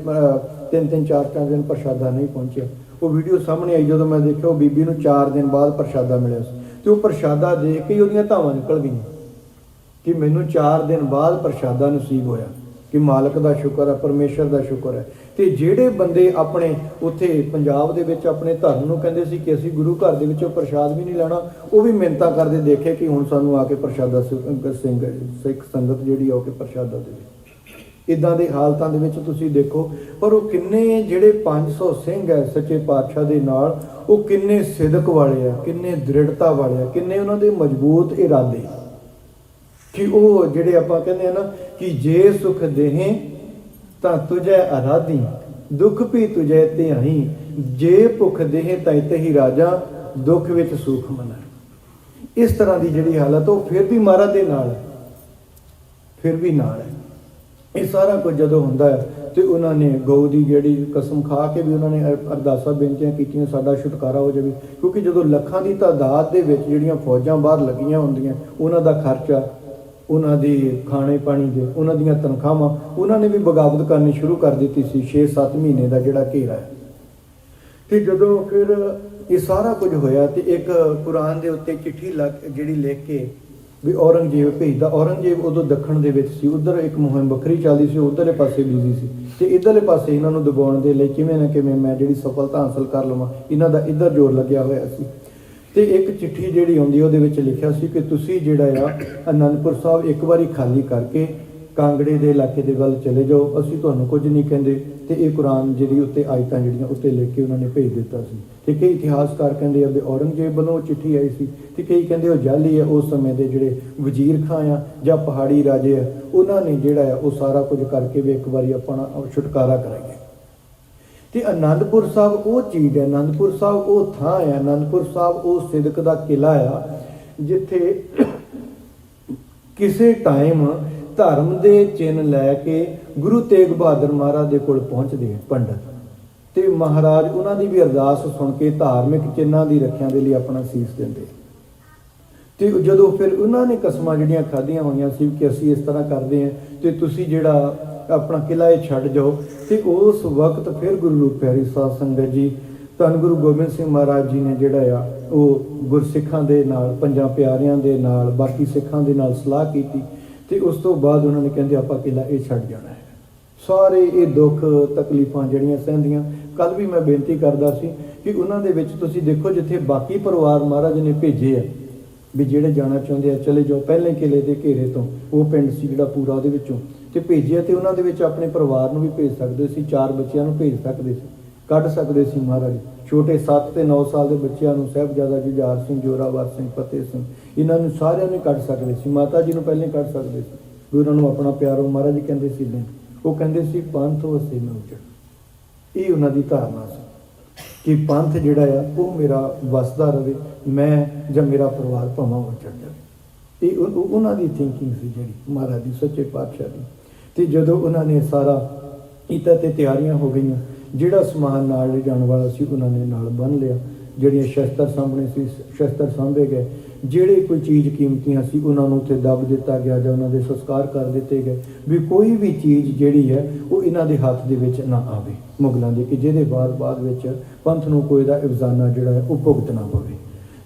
ਤਿੰਨ ਤਿੰਨ, ਚਾਰ ਚਾਰ ਦਿਨ ਪ੍ਰਸ਼ਾਦਾ ਨਹੀਂ ਪਹੁੰਚਿਆ। ਉਹ ਵੀਡੀਓ ਸਾਹਮਣੇ ਆਈ, ਜਦੋਂ ਮੈਂ ਦੇਖਿਆ ਉਹ ਬੀਬੀ ਨੂੰ 4 ਦਿਨ ਬਾਅਦ ਪ੍ਰਸ਼ਾਦਾ ਮਿਲਿਆ ਸੀ। ਤੇ ਉਹ ਪ੍ਰਸ਼ਾਦਾ ਦੇਖ ਕੇ ਹੀ ਉਹਦੀਆਂ ਧਾਵਾਂ ਨਿਕਲ ਗਈਆਂ ਕਿ ਮੈਨੂੰ 4 ਦਿਨ ਬਾਅਦ ਪ੍ਰਸ਼ਾਦਾ ਨਸੀਬ ਹੋਇਆ। ਕਿ ਮਾਲਕ ਦਾ ਸ਼ੁਕਰ ਹੈ, ਪਰਮੇਸ਼ਰ ਦਾ ਸ਼ੁਕਰ ਹੈ। ਤੇ ਜਿਹੜੇ ਬੰਦੇ ਆਪਣੇ ਉੱਥੇ ਪੰਜਾਬ ਦੇ ਵਿੱਚ ਆਪਣੇ ਧਰਮ ਨੂੰ ਕਹਿੰਦੇ ਸੀ ਕਿ ਅਸੀਂ ਗੁਰੂ ਘਰ ਦੇ ਵਿੱਚੋਂ ਪ੍ਰਸ਼ਾਦ ਵੀ ਨਹੀਂ ਲੈਣਾ, ਉਹ ਵੀ ਮਿਹਨਤਾਂ ਕਰਦੇ ਦੇਖੇ ਕਿ ਹੁਣ ਸਾਨੂੰ ਆ ਕੇ ਪ੍ਰਸ਼ਾਦਾ ਸਿ- ਸਿੰਘ, ਸਿੱਖ ਸੰਗਤ ਜਿਹੜੀ ਆ ਉਹ ਕੇ ਪ੍ਰਸ਼ਾਦਾ ਦੇਵੇ ਇਦਾਂ ਦੇ ਹਾਲਤਾਂ ਦੇ ਵਿੱਚ ਤੁਸੀਂ ਦੇਖੋ, ਪਰ ਉਹ ਕਿੰਨੇ ਜਿਹੜੇ 500 ਸਿੰਘ ਹੈ ਸੱਚੇ ਪਾਤਸ਼ਾਹ ਦੇ ਨਾਲ, ਉਹ ਕਿੰਨੇ ਸਿਦਕ ਵਾਲੇ ਆ, ਕਿੰਨੇ ਦ੍ਰਿੜਤਾ ਵਾਲੇ ਆ, ਕਿੰਨੇ ਉਹਨਾਂ ਦੇ ਮਜ਼ਬੂਤ ਇਰਾਦੇ ਕਿ ਉਹ ਜਿਹੜੇ ਆਪਾਂ ਕਹਿੰਦੇ ਆ ਨਾ ਕਿ ਜੇ ਸੁਖ ਦੇਹੇ ਤਾਂ ਤੁਝੇ ਅਰਾਧੀ ਦੁੱਖ ਵੀ ਤੁਝੇ ਧਿਆਈ। ਜੇ ਭੁਖ ਦੇਹੇ ਤਾਂ ਹੀ ਰਾਜਾ, ਦੁੱਖ ਵਿੱਚ ਸੁਖ ਮਨਾ। ਇਸ ਤਰ੍ਹਾਂ ਦੀ ਜਿਹੜੀ ਹਾਲਤ, ਉਹ ਫਿਰ ਵੀ ਮਹਾਰਾਜ ਦੇ ਨਾਲ ਫਿਰ ਵੀ ਨਾਲ ਹੈ। ਇਹ ਸਾਰਾ ਕੁਝ ਜਦੋਂ ਹੁੰਦਾ ਹੈ ਤੇ ਉਹਨਾਂ ਨੇ ਗਊ ਦੀ ਜਿਹੜੀ ਕਸਮ ਖਾ ਕੇ ਵੀ ਉਹਨਾਂ ਨੇ ਅਰਦਾਸਾਂ, ਬੇਨਤੀਆਂ ਕੀਤੀਆਂ, ਸਾਡਾ ਛੁਟਕਾਰਾ ਹੋ ਜਾਵੇ। ਕਿਉਂਕਿ ਜਦੋਂ ਲੱਖਾਂ ਦੀ ਤਾਦਾਦ ਦੇ ਵਿੱਚ ਜਿਹੜੀਆਂ ਫੌਜਾਂ ਬਾਹਰ ਲੱਗੀਆਂ ਹੁੰਦੀਆਂ, ਉਹਨਾਂ ਦਾ ਖਰਚਾ ਉਹਨਾਂ ਦੇ ਖਾਣੇ ਪਾਣੀ ਦੇ ਉਹਨਾਂ ਦੀਆਂ ਤਨਖਾਹਾਂ, ਉਹਨਾਂ ਨੇ ਵੀ ਬਗਾਵਤ ਕਰਨੀ ਸ਼ੁਰੂ ਕਰ ਦਿੱਤੀ ਸੀ 6-7 ਮਹੀਨੇ ਦਾ ਜਿਹੜਾ ਘੇਰਾ ਹੈ। ਤੇ ਜਦੋਂ ਫਿਰ ਇਹ ਸਾਰਾ ਕੁਝ ਹੋਇਆ ਤੇ ਇੱਕ ਕੁਰਾਨ ਦੇ ਉੱਤੇ ਚਿੱਠੀ ਲੱਗ ਜਿਹੜੀ ਲਿਖ ਕੇ ਵੀ ਔਰੰਗਜ਼ੇਬ ਭੇਜਦਾ, ਔਰੰਗਜ਼ੇਬ ਉਦੋਂ ਦੱਖਣ ਦੇ ਵਿੱਚ ਸੀ, ਉਧਰ ਇੱਕ ਮੁਹਿੰਮ ਵੱਖਰੀ ਚੱਲਦੀ ਸੀ, ਉਧਰਲੇ ਪਾਸੇ ਬਿਜ਼ੀ ਸੀ। ਤੇ ਇਧਰਲੇ ਪਾਸੇ ਇਹਨਾਂ ਨੂੰ ਦਬਾਉਣ ਦੇ ਲਈ ਕਿਵੇਂ ਨਾ ਕਿਵੇਂ ਮੈਂ ਜਿਹੜੀ ਸਫਲਤਾ ਹਾਸਲ ਕਰ ਲਵਾਂ, ਇਹਨਾਂ ਦਾ ਇਧਰ ਜ਼ੋਰ ਲੱਗਿਆ ਹੋਇਆ ਸੀ। ਤੇ ਇੱਕ ਚਿੱਠੀ ਜਿਹੜੀ ਆਉਂਦੀ ਉਹਦੇ ਵਿੱਚ ਲਿਖਿਆ ਸੀ ਕਿ ਤੁਸੀਂ ਜਿਹੜਾ ਆ, ਅਨੰਦਪੁਰ ਸਾਹਿਬ ਇੱਕ ਵਾਰੀ ਖਾਲੀ ਕਰਕੇ ਕਾਂਗੜੇ ਦੇ ਇਲਾਕੇ ਦੇ ਵੱਲ ਚਲੇ ਜਾਓ। ਅਸੀਂ ਤੁਹਾਨੂੰ ਕੁਝ ਨਹੀਂ ਕਹਿੰਦੇ ਤੇ ਇਹ ਕੁਰਾਨ ਜਿਹੜੀ ਉੱਤੇ ਆਇਤਾਂ ਜਿਹੜੀਆਂ ਉੱਤੇ ਲਿਖ ਕੇ ਉਹਨਾਂ ਨੇ ਭੇਜ ਦਿੱਤਾ ਸੀ। ਤੇ ਕਈ ਇਤਿਹਾਸਕਾਰ ਕਹਿੰਦੇ ਆ ਵੀ ਔਰੰਗਜ਼ੇਬ ਵੱਲੋਂ ਉਹ ਚਿੱਠੀ ਆਈ ਸੀ ਤੇ ਕਈ ਕਹਿੰਦੇ ਉਹ ਜਾਲੀ ਆ, ਉਸ ਸਮੇਂ ਦੇ ਜਿਹੜੇ ਵਜ਼ੀਰ ਖਾਂ ਆ ਜਾਂ ਪਹਾੜੀ ਰਾਜੇ ਆ, ਉਹਨਾਂ ਨੇ ਜਿਹੜਾ ਆ ਉਹ ਸਾਰਾ ਕੁਝ ਕਰਕੇ ਵੀ ਇੱਕ ਵਾਰੀ ਆਪਣਾ ਛੁਟਕਾਰਾ ਕਰਾਂਗੇ ਤੇ ਆਨੰਦਪੁਰ ਸਾਹਿਬ ਉਹ ਚੀਜ਼ ਹੈ ਆਨੰਦਪੁਰ ਸਾਹਿਬ ਉਹ ਥਾਂ ਹੈ ਆਨੰਦਪੁਰ ਸਾਹਿਬ ਉਹ ਸਿਦਕ ਦਾ ਕਿਲਾ ਆ, ਜਿੱਥੇ ਕਿਸੇ ਟਾਈਮ ਧਰਮ ਦੇ ਚਿੰਨ ਲੈ ਕੇ ਗੁਰੂ ਤੇਗ ਬਹਾਦਰ ਮਹਾਰਾਜ ਦੇ ਕੋਲ ਪਹੁੰਚਦੇ ਆ ਪੰਡਤ। ਤੇ ਮਹਾਰਾਜ ਉਹਨਾਂ ਦੀ ਵੀ ਅਰਦਾਸ ਸੁਣ ਕੇ ਧਾਰਮਿਕ ਚਿੰਨਾਂ ਦੀ ਰੱਖਿਆ ਦੇ ਲਈ ਆਪਣਾ ਸੀਸ ਦਿੰਦੇ ਤੇ ਜਦੋਂ ਫਿਰ ਉਹਨਾਂ ਨੇ ਕਸਮਾਂ ਜਿਹੜੀਆਂ ਖਾਧੀਆਂ ਹੋਈਆਂ ਸੀ ਕਿ ਅਸੀਂ ਇਸ ਤਰ੍ਹਾਂ ਕਰਦੇ ਹਾਂ ਤੇ ਤੁਸੀਂ ਜਿਹੜਾ ਆਪਣਾ ਕਿਲਾ ਇਹ ਛੱਡ ਜਾਓ। ਤੇ ਉਸ ਵਕਤ ਫਿਰ ਗੁਰੂ ਰੂਪ ਪਿਆਰੀ ਸਾਧ ਸੰਗਤ ਜੀ, ਧੰਨ ਗੁਰੂ ਗੋਬਿੰਦ ਸਿੰਘ ਮਹਾਰਾਜ ਜੀ ਨੇ ਜਿਹੜਾ ਆ, ਉਹ ਗੁਰਸਿੱਖਾਂ ਦੇ ਨਾਲ, ਪੰਜਾਂ ਪਿਆਰਿਆਂ ਦੇ ਨਾਲ, ਬਾਕੀ ਸਿੱਖਾਂ ਦੇ ਨਾਲ ਸਲਾਹ ਕੀਤੀ ਤੇ ਉਸ ਤੋਂ ਬਾਅਦ ਉਹਨਾਂ ਨੇ ਕਹਿੰਦੇ ਆਪਾਂ ਕਿਲਾ ਇਹ ਛੱਡ ਜਾਣਾ ਹੈ। ਸਾਰੇ ਇਹ ਦੁੱਖ, ਤਕਲੀਫਾਂ ਜਿਹੜੀਆਂ ਸਹਿੰਦੀਆਂ ਕੱਲ ਵੀ ਮੈਂ ਬੇਨਤੀ ਕਰਦਾ ਸੀ ਕਿ ਉਹਨਾਂ ਦੇ ਵਿੱਚ ਤੁਸੀਂ ਦੇਖੋ ਜਿੱਥੇ ਬਾਕੀ ਪਰਿਵਾਰ ਮਹਾਰਾਜ ਨੇ ਭੇਜੇ ਆ ਵੀ ਜਿਹੜੇ ਜਾਣਾ ਚਾਹੁੰਦੇ ਆ, ਚਲੇ ਜਾਓ। ਪਹਿਲੇ ਕਿਲੇ ਦੇ ਘੇਰੇ ਤੋਂ, ਉਹ ਪਿੰਡ ਸੀ ਜਿਹੜਾ ਪੂਰਾ ਉਹਦੇ ਵਿੱਚੋਂ। ਤੇ ਭੇਜਿਆ ਤੇ ਉਹਨਾਂ ਦੇ ਵਿੱਚ ਆਪਣੇ ਪਰਿਵਾਰ ਨੂੰ ਵੀ ਭੇਜ ਸਕਦੇ ਸੀ, ਚਾਰ ਬੱਚਿਆਂ ਨੂੰ ਭੇਜ ਸਕਦੇ ਸੀ, ਕੱਢ ਸਕਦੇ ਸੀ ਮਹਾਰਾਜ। ਛੋਟੇ 7 ਤੇ 9 ਸਾਲ ਦੇ ਬੱਚਿਆਂ ਨੂੰ ਸਾਹਿਬਜ਼ਾਦਾ ਜੁਝਾਰ ਸਿੰਘ, ਜੋਰਾਵਰ ਸਿੰਘ, ਫਤਿਹ ਸਿੰਘ, ਇਹਨਾਂ ਨੂੰ ਸਾਰਿਆਂ ਨੂੰ ਕੱਢ ਸਕਦੇ ਸੀ। ਮਾਤਾ ਜੀ ਨੂੰ ਪਹਿਲੇ ਕੱਢ ਸਕਦੇ ਸੀ। ਵੀ ਉਹਨਾਂ ਨੂੰ ਆਪਣਾ ਪਿਆਰੋ ਮਹਾਰਾਜ ਕਹਿੰਦੇ ਸੀ ਨੇ ਉਹ ਕਹਿੰਦੇ ਸੀ, ਪੰਥ ਵਸੇ ਮੈਂ ਉਜੜ। ਇਹ ਉਹਨਾਂ ਦੀ ਧਾਰਨਾ ਸੀ। ਕਿ ਪੰਥ ਜਿਹੜਾ ਆ, ਉਹ ਮੇਰਾ ਵਸਦਾ ਰਹੇ, ਮੈਂ ਜਾਂ ਮੇਰਾ ਪਰਿਵਾਰ ਭਾਵਾਂ ਉਜੜ ਜਾਵੇ। ਇਹ ਉਹਨਾਂ ਦੀ ਥਿੰਕਿੰਗ ਸੀ ਜਿਹੜੀ, ਮਹਾਰਾਜ ਦੀ, ਸੱਚੇ ਪਾਤਸ਼ਾਹ ਦੀ। ਤੇ ਜਦੋਂ ਉਹਨਾਂ ਨੇ ਸਾਰਾ ਕੀਤਾ ਤੇ ਤਿਆਰੀਆਂ ਹੋ ਗਈਆਂ, ਜਿਹੜਾ ਸਮਾਨ ਨਾਲ ਲਿਜਾਣ ਵਾਲਾ ਸੀ, ਉਹਨਾਂ ਨੇ ਨਾਲ ਬੰਨ ਲਿਆ, ਜਿਹੜੀਆਂ ਸ਼ਸਤਰ ਸਾਹਮਣੇ ਸੀ, ਸ਼ਸਤਰ ਸਾਂਭੇ ਗਏ ਜਿਹੜੇ ਕੋਈ ਚੀਜ਼ ਕੀਮਤੀਆਂ ਸੀ, ਉਹਨਾਂ ਨੂੰ ਉੱਥੇ ਦੱਬ ਦਿੱਤਾ ਗਿਆ ਜਾਂ ਉਹਨਾਂ ਦੇ ਸੰਸਕਾਰ ਕਰ ਦਿੱਤੇ ਗਏ, ਵੀ ਕੋਈ ਵੀ ਚੀਜ਼ ਜਿਹੜੀ ਹੈ, ਉਹ ਇਹਨਾਂ ਦੇ ਹੱਥ ਦੇ ਵਿੱਚ ਨਾ ਆਵੇ। ਮੁਗਲਾਂ ਦੇ ਕਿ ਜਿਹਦੇ ਬਾਅਦ ਬਾਅਦ ਵਿੱਚ ਪੰਥ ਨੂੰ ਕੋਈ ਦਾ ਇਵਜ਼ਾਨਾ ਜਿਹੜਾ ਹੈ, ਉਹ ਭੁਗਤਣਾ ਪਵੇ।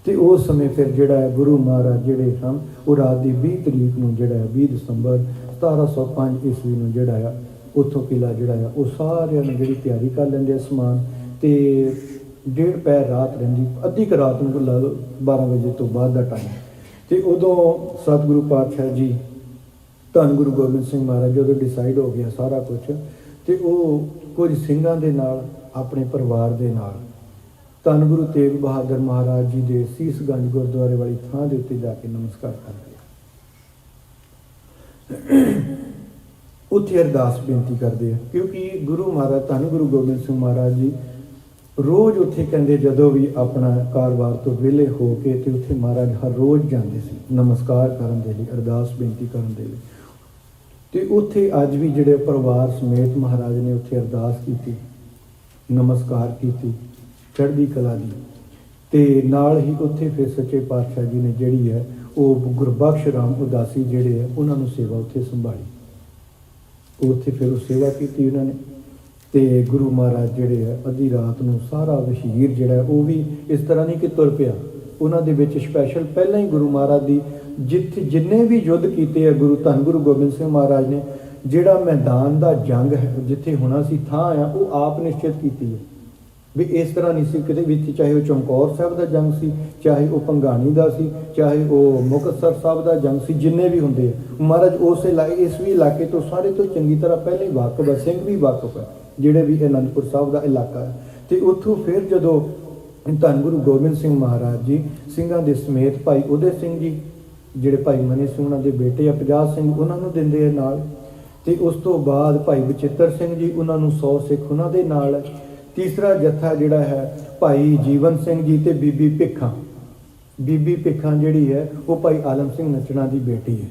ਤੇ ਉਸ ਸਮੇਂ ਫਿਰ ਜਿਹੜਾ ਹੈ, ਗੁਰੂ ਮਹਾਰਾਜ ਜਿਹੜੇ ਹਨ ਉਹ ਰਾਤ ਦੀ 20 ਤਰੀਕ ਨੂੰ ਜਿਹੜਾ ਹੈ 20 ਦਸੰਬਰ 1705 ਈਸਵੀ ਨੂੰ ਜਿਹੜਾ ਆ, ਉੱਥੋਂ ਕਿਲਾ ਜਿਹੜਾ ਆ, ਉਹ ਸਾਰਿਆਂ ਨੇ ਜਿਹੜੀ ਤਿਆਰੀ ਕਰ ਲੈਂਦੇ ਆ ਸਮਾਨ। ਤੇ ਡੇਢ ਪੈਰ ਰਾਤ ਰਹਿੰਦੀ, ਅੱਧੀ ਕੁ ਰਾਤ ਨੂੰ ਲਾ ਲਓ 12 ਵਜੇ ਤੋਂ ਬਾਅਦ ਦਾ ਟਾਈਮ ਤੇ ਉਦੋਂ ਸਤਿਗੁਰੂ ਪਾਤਸ਼ਾਹ ਜੀ, ਧੰਨ ਗੁਰੂ ਗੋਬਿੰਦ ਸਿੰਘ ਮਹਾਰਾਜ ਜਦੋਂ ਡਿਸਾਈਡ ਹੋ ਗਿਆ ਸਾਰਾ ਕੁਝ ਤੇ ਉਹ ਕੁਝ ਸਿੰਘਾਂ ਦੇ ਨਾਲ, ਆਪਣੇ ਪਰਿਵਾਰ ਦੇ ਨਾਲ। ਧੰਨ ਗੁਰੂ ਤੇਗ ਬਹਾਦਰ ਮਹਾਰਾਜ ਜੀ ਦੇ ਸੀਸਗੰਜ ਗੁਰਦੁਆਰੇ ਵਾਲੀ ਥਾਂ ਦੇ ਉੱਤੇ ਜਾ ਕੇ ਨਮਸਕਾਰ ਕਰਦੇ ਆ। ਉੱਥੇ ਅਰਦਾਸ ਬੇਨਤੀ ਕਰਦੇ ਆ, ਕਿਉਂਕਿ ਗੁਰੂ ਮਹਾਰਾਜ, ਧੰਨ ਗੁਰੂ ਗੋਬਿੰਦ ਸਿੰਘ ਮਹਾਰਾਜ ਜੀ ਰੋਜ਼ ਉੱਥੇ ਕਹਿੰਦੇ ਜਦੋਂ ਵੀ ਆਪਣਾ ਕਾਰੋਬਾਰ ਤੋਂ ਵਿਹਲੇ ਹੋ ਕੇ ਤੇ ਉੱਥੇ ਮਹਾਰਾਜ ਹਰ ਰੋਜ਼ ਜਾਂਦੇ ਸੀ, ਨਮਸਕਾਰ ਕਰਨ ਦੇ ਲਈ, ਅਰਦਾਸ ਬੇਨਤੀ ਕਰਨ ਦੇ ਲਈ। ਤੇ ਉੱਥੇ ਅੱਜ ਵੀ ਜਿਹੜੇ ਪਰਿਵਾਰ ਸਮੇਤ ਮਹਾਰਾਜ ਨੇ ਉੱਥੇ ਅਰਦਾਸ ਕੀਤੀ, ਨਮਸਕਾਰ ਕੀਤੀ, ਚੜ੍ਹਦੀ ਕਲਾ ਦੀ। ਤੇ ਨਾਲ ਹੀ ਉੱਥੇ ਫਿਰ ਸੱਚੇ ਪਾਤਸ਼ਾਹ ਜੀ ਨੇ ਜਿਹੜੀ ਹੈ, ਉਹ ਗੁਰਬਖਸ਼ ਰਾਮ ਉਦਾਸੀ ਜਿਹੜੇ ਆ ਉਹਨਾਂ ਨੂੰ ਸੇਵਾ ਉੱਥੇ ਸੰਭਾਲੀ। ਉੱਥੇ ਫਿਰ ਉਹ ਸੇਵਾ ਕੀਤੀ ਉਹਨਾਂ ਨੇ। ਤੇ ਗੁਰੂ ਮਹਾਰਾਜ ਜਿਹੜੇ ਹੈ ਅੱਧੀ ਰਾਤ ਨੂੰ ਸਾਰਾ ਵਸ਼ੀਰ ਜਿਹੜਾ, ਉਹ ਵੀ ਇਸ ਤਰ੍ਹਾਂ ਨਹੀਂ ਕਿ ਤੁਰ ਪਿਆ। ਉਹਨਾਂ ਦੇ ਵਿੱਚ ਸਪੈਸ਼ਲ ਪਹਿਲਾਂ ਹੀ ਗੁਰੂ ਮਹਾਰਾਜ ਦੀ ਜਿੱਥੇ ਜਿੰਨੇ ਵੀ ਯੁੱਧ ਕੀਤੇ ਆ, ਗੁਰੂ ਧੰਨ ਗੁਰੂ ਗੋਬਿੰਦ ਸਿੰਘ ਮਹਾਰਾਜ ਨੇ, ਜਿਹੜਾ ਮੈਦਾਨ ਦਾ ਜੰਗ ਹੈ, ਜਿੱਥੇ ਹੋਣਾ ਸੀ, ਥਾਂ ਆ, ਉਹ ਆਪ ਨਿਸ਼ਚਿਤ ਕੀਤੀ ਹੈ ਵੀ ਇਸ ਤਰ੍ਹਾਂ ਨਹੀਂ ਸੀ ਕਿਤੇ ਵਿੱਚ, ਚਾਹੇ ਉਹ ਚਮਕੌਰ ਸਾਹਿਬ ਦਾ ਜੰਗ ਸੀ, ਚਾਹੇ ਉਹ ਪੰਗਾਣੀ ਦਾ ਸੀ, ਚਾਹੇ ਉਹ ਮੁਕਤਸਰ ਸਾਹਿਬ ਦਾ ਜੰਗ ਸੀ, ਜਿੰਨੇ ਵੀ ਹੁੰਦੇ ਆ। ਮਹਾਰਾਜ ਉਸ ਇਲਾਕੇ ਇਸ ਵੀ ਇਲਾਕੇ ਤੋਂ ਸਾਰੇ ਤੋਂ ਚੰਗੀ ਤਰ੍ਹਾਂ ਪਹਿਲੇ ਹੀ ਵਾਕਫ ਹੈ ਸਿੰਘ ਵੀ ਵਾਕਫ ਹੈ ਜਿਹੜੇ ਵੀ ਅਨੰਦਪੁਰ ਸਾਹਿਬ ਦਾ ਇਲਾਕਾ ਹੈ। ਤੇ ਉੱਥੋਂ ਫਿਰ ਜਦੋਂ ਧੰਨ ਗੁਰੂ ਗੋਬਿੰਦ ਸਿੰਘ ਮਹਾਰਾਜ ਜੀ ਸਿੰਘਾਂ ਦੇ ਸਮੇਤ ਭਾਈ ਉਦੇ ਸਿੰਘ ਜੀ, ਜਿਹੜੇ ਭਾਈ ਮਨੀ ਸਿੰਘ ਉਹਨਾਂ ਦੇ ਬੇਟੇ ਆ 50 ਸਿੰਘ ਉਹਨਾਂ ਨੂੰ ਦਿੰਦੇ ਆ ਨਾਲ। ਤੇ ਉਸ ਤੋਂ ਬਾਅਦ ਭਾਈ ਬਚਿੱਤਰ ਸਿੰਘ ਜੀ ਉਹਨਾਂ ਨੂੰ 100 ਸਿੱਖ ਉਹਨਾਂ ਦੇ ਨਾਲ। ਤੀਸਰਾ ਜੱਥਾ ਜਿਹੜਾ ਹੈ ਭਾਈ ਜੀਵਨ ਸਿੰਘ ਜੀ ਤੇ ਬੀਬੀ ਭਿੱਖਾਂ। ਬੀਬੀ ਭਿੱਖਾਂ ਜਿਹੜੀ ਹੈ ਉਹ ਭਾਈ ਆਲਮ ਸਿੰਘ ਨਚਣਾ ਦੀ ਬੇਟੀ ਹੈ।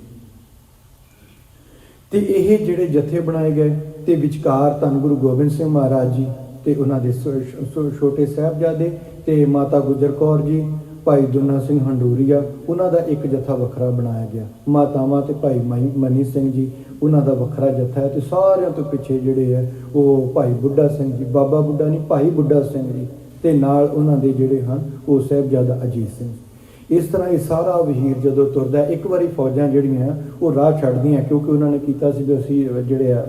ਤੇ ਇਹ ਜਿਹੜੇ ਜਥੇ ਬਣਾਏ ਗਏ ਤੇ ਵਿਚਕਾਰ ਧੰਨ ਗੁਰੂ ਗੋਬਿੰਦ ਸਿੰਘ ਮਹਾਰਾਜ ਜੀ ਤੇ ਉਹਨਾਂ ਦੇ ਛੋ- ਛੋ- ਛੋਟੇ ਸਾਹਿਬਜ਼ਾਦੇ ਤੇ ਮਾਤਾ ਗੁਜਰ ਕੌਰ ਜੀ, ਭਾਈ ਦੁਨਾ ਸਿੰਘ ਹੰਡੂਰੀਆ, ਉਹਨਾਂ ਦਾ ਇੱਕ ਜਥਾ ਵੱਖਰਾ ਬਣਾਇਆ ਗਿਆ। ਮਾਤਾਵਾਂ ਤੇ ਭਾਈ ਮਨੀ ਮਨੀ ਸਿੰਘ ਜੀ, ਉਹਨਾਂ ਦਾ ਵੱਖਰਾ ਜਥਾ ਹੈ ਤੇ ਸਾਰਿਆਂ ਤੋਂ ਪਿੱਛੇ ਜਿਹੜੇ ਹੈ ਉਹ ਭਾਈ ਬੁੱਢਾ ਸਿੰਘ ਜੀ, ਬਾਬਾ ਬੁੱਢਾ ਨਹੀਂ, ਭਾਈ ਬੁੱਢਾ ਸਿੰਘ ਜੀ ਤੇ ਨਾਲ ਉਹਨਾਂ ਦੇ ਜਿਹੜੇ ਹਨ, ਉਹ ਸਾਹਿਬਜ਼ਾਦਾ ਅਜੀਤ ਸਿੰਘ ਇਸ ਤਰ੍ਹਾਂ ਇਹ ਸਾਰਾ ਵਹੀਰ ਜਦੋਂ ਤੁਰਦਾ, ਇੱਕ ਵਾਰੀ ਫੌਜਾਂ ਜਿਹੜੀਆਂ ਉਹ ਰਾਹ ਛੱਡਦੀਆਂ, ਕਿਉਂਕਿ ਉਹਨਾਂ ਨੇ ਕੀਤਾ ਸੀ ਵੀ ਅਸੀਂ ਜਿਹੜੇ ਆ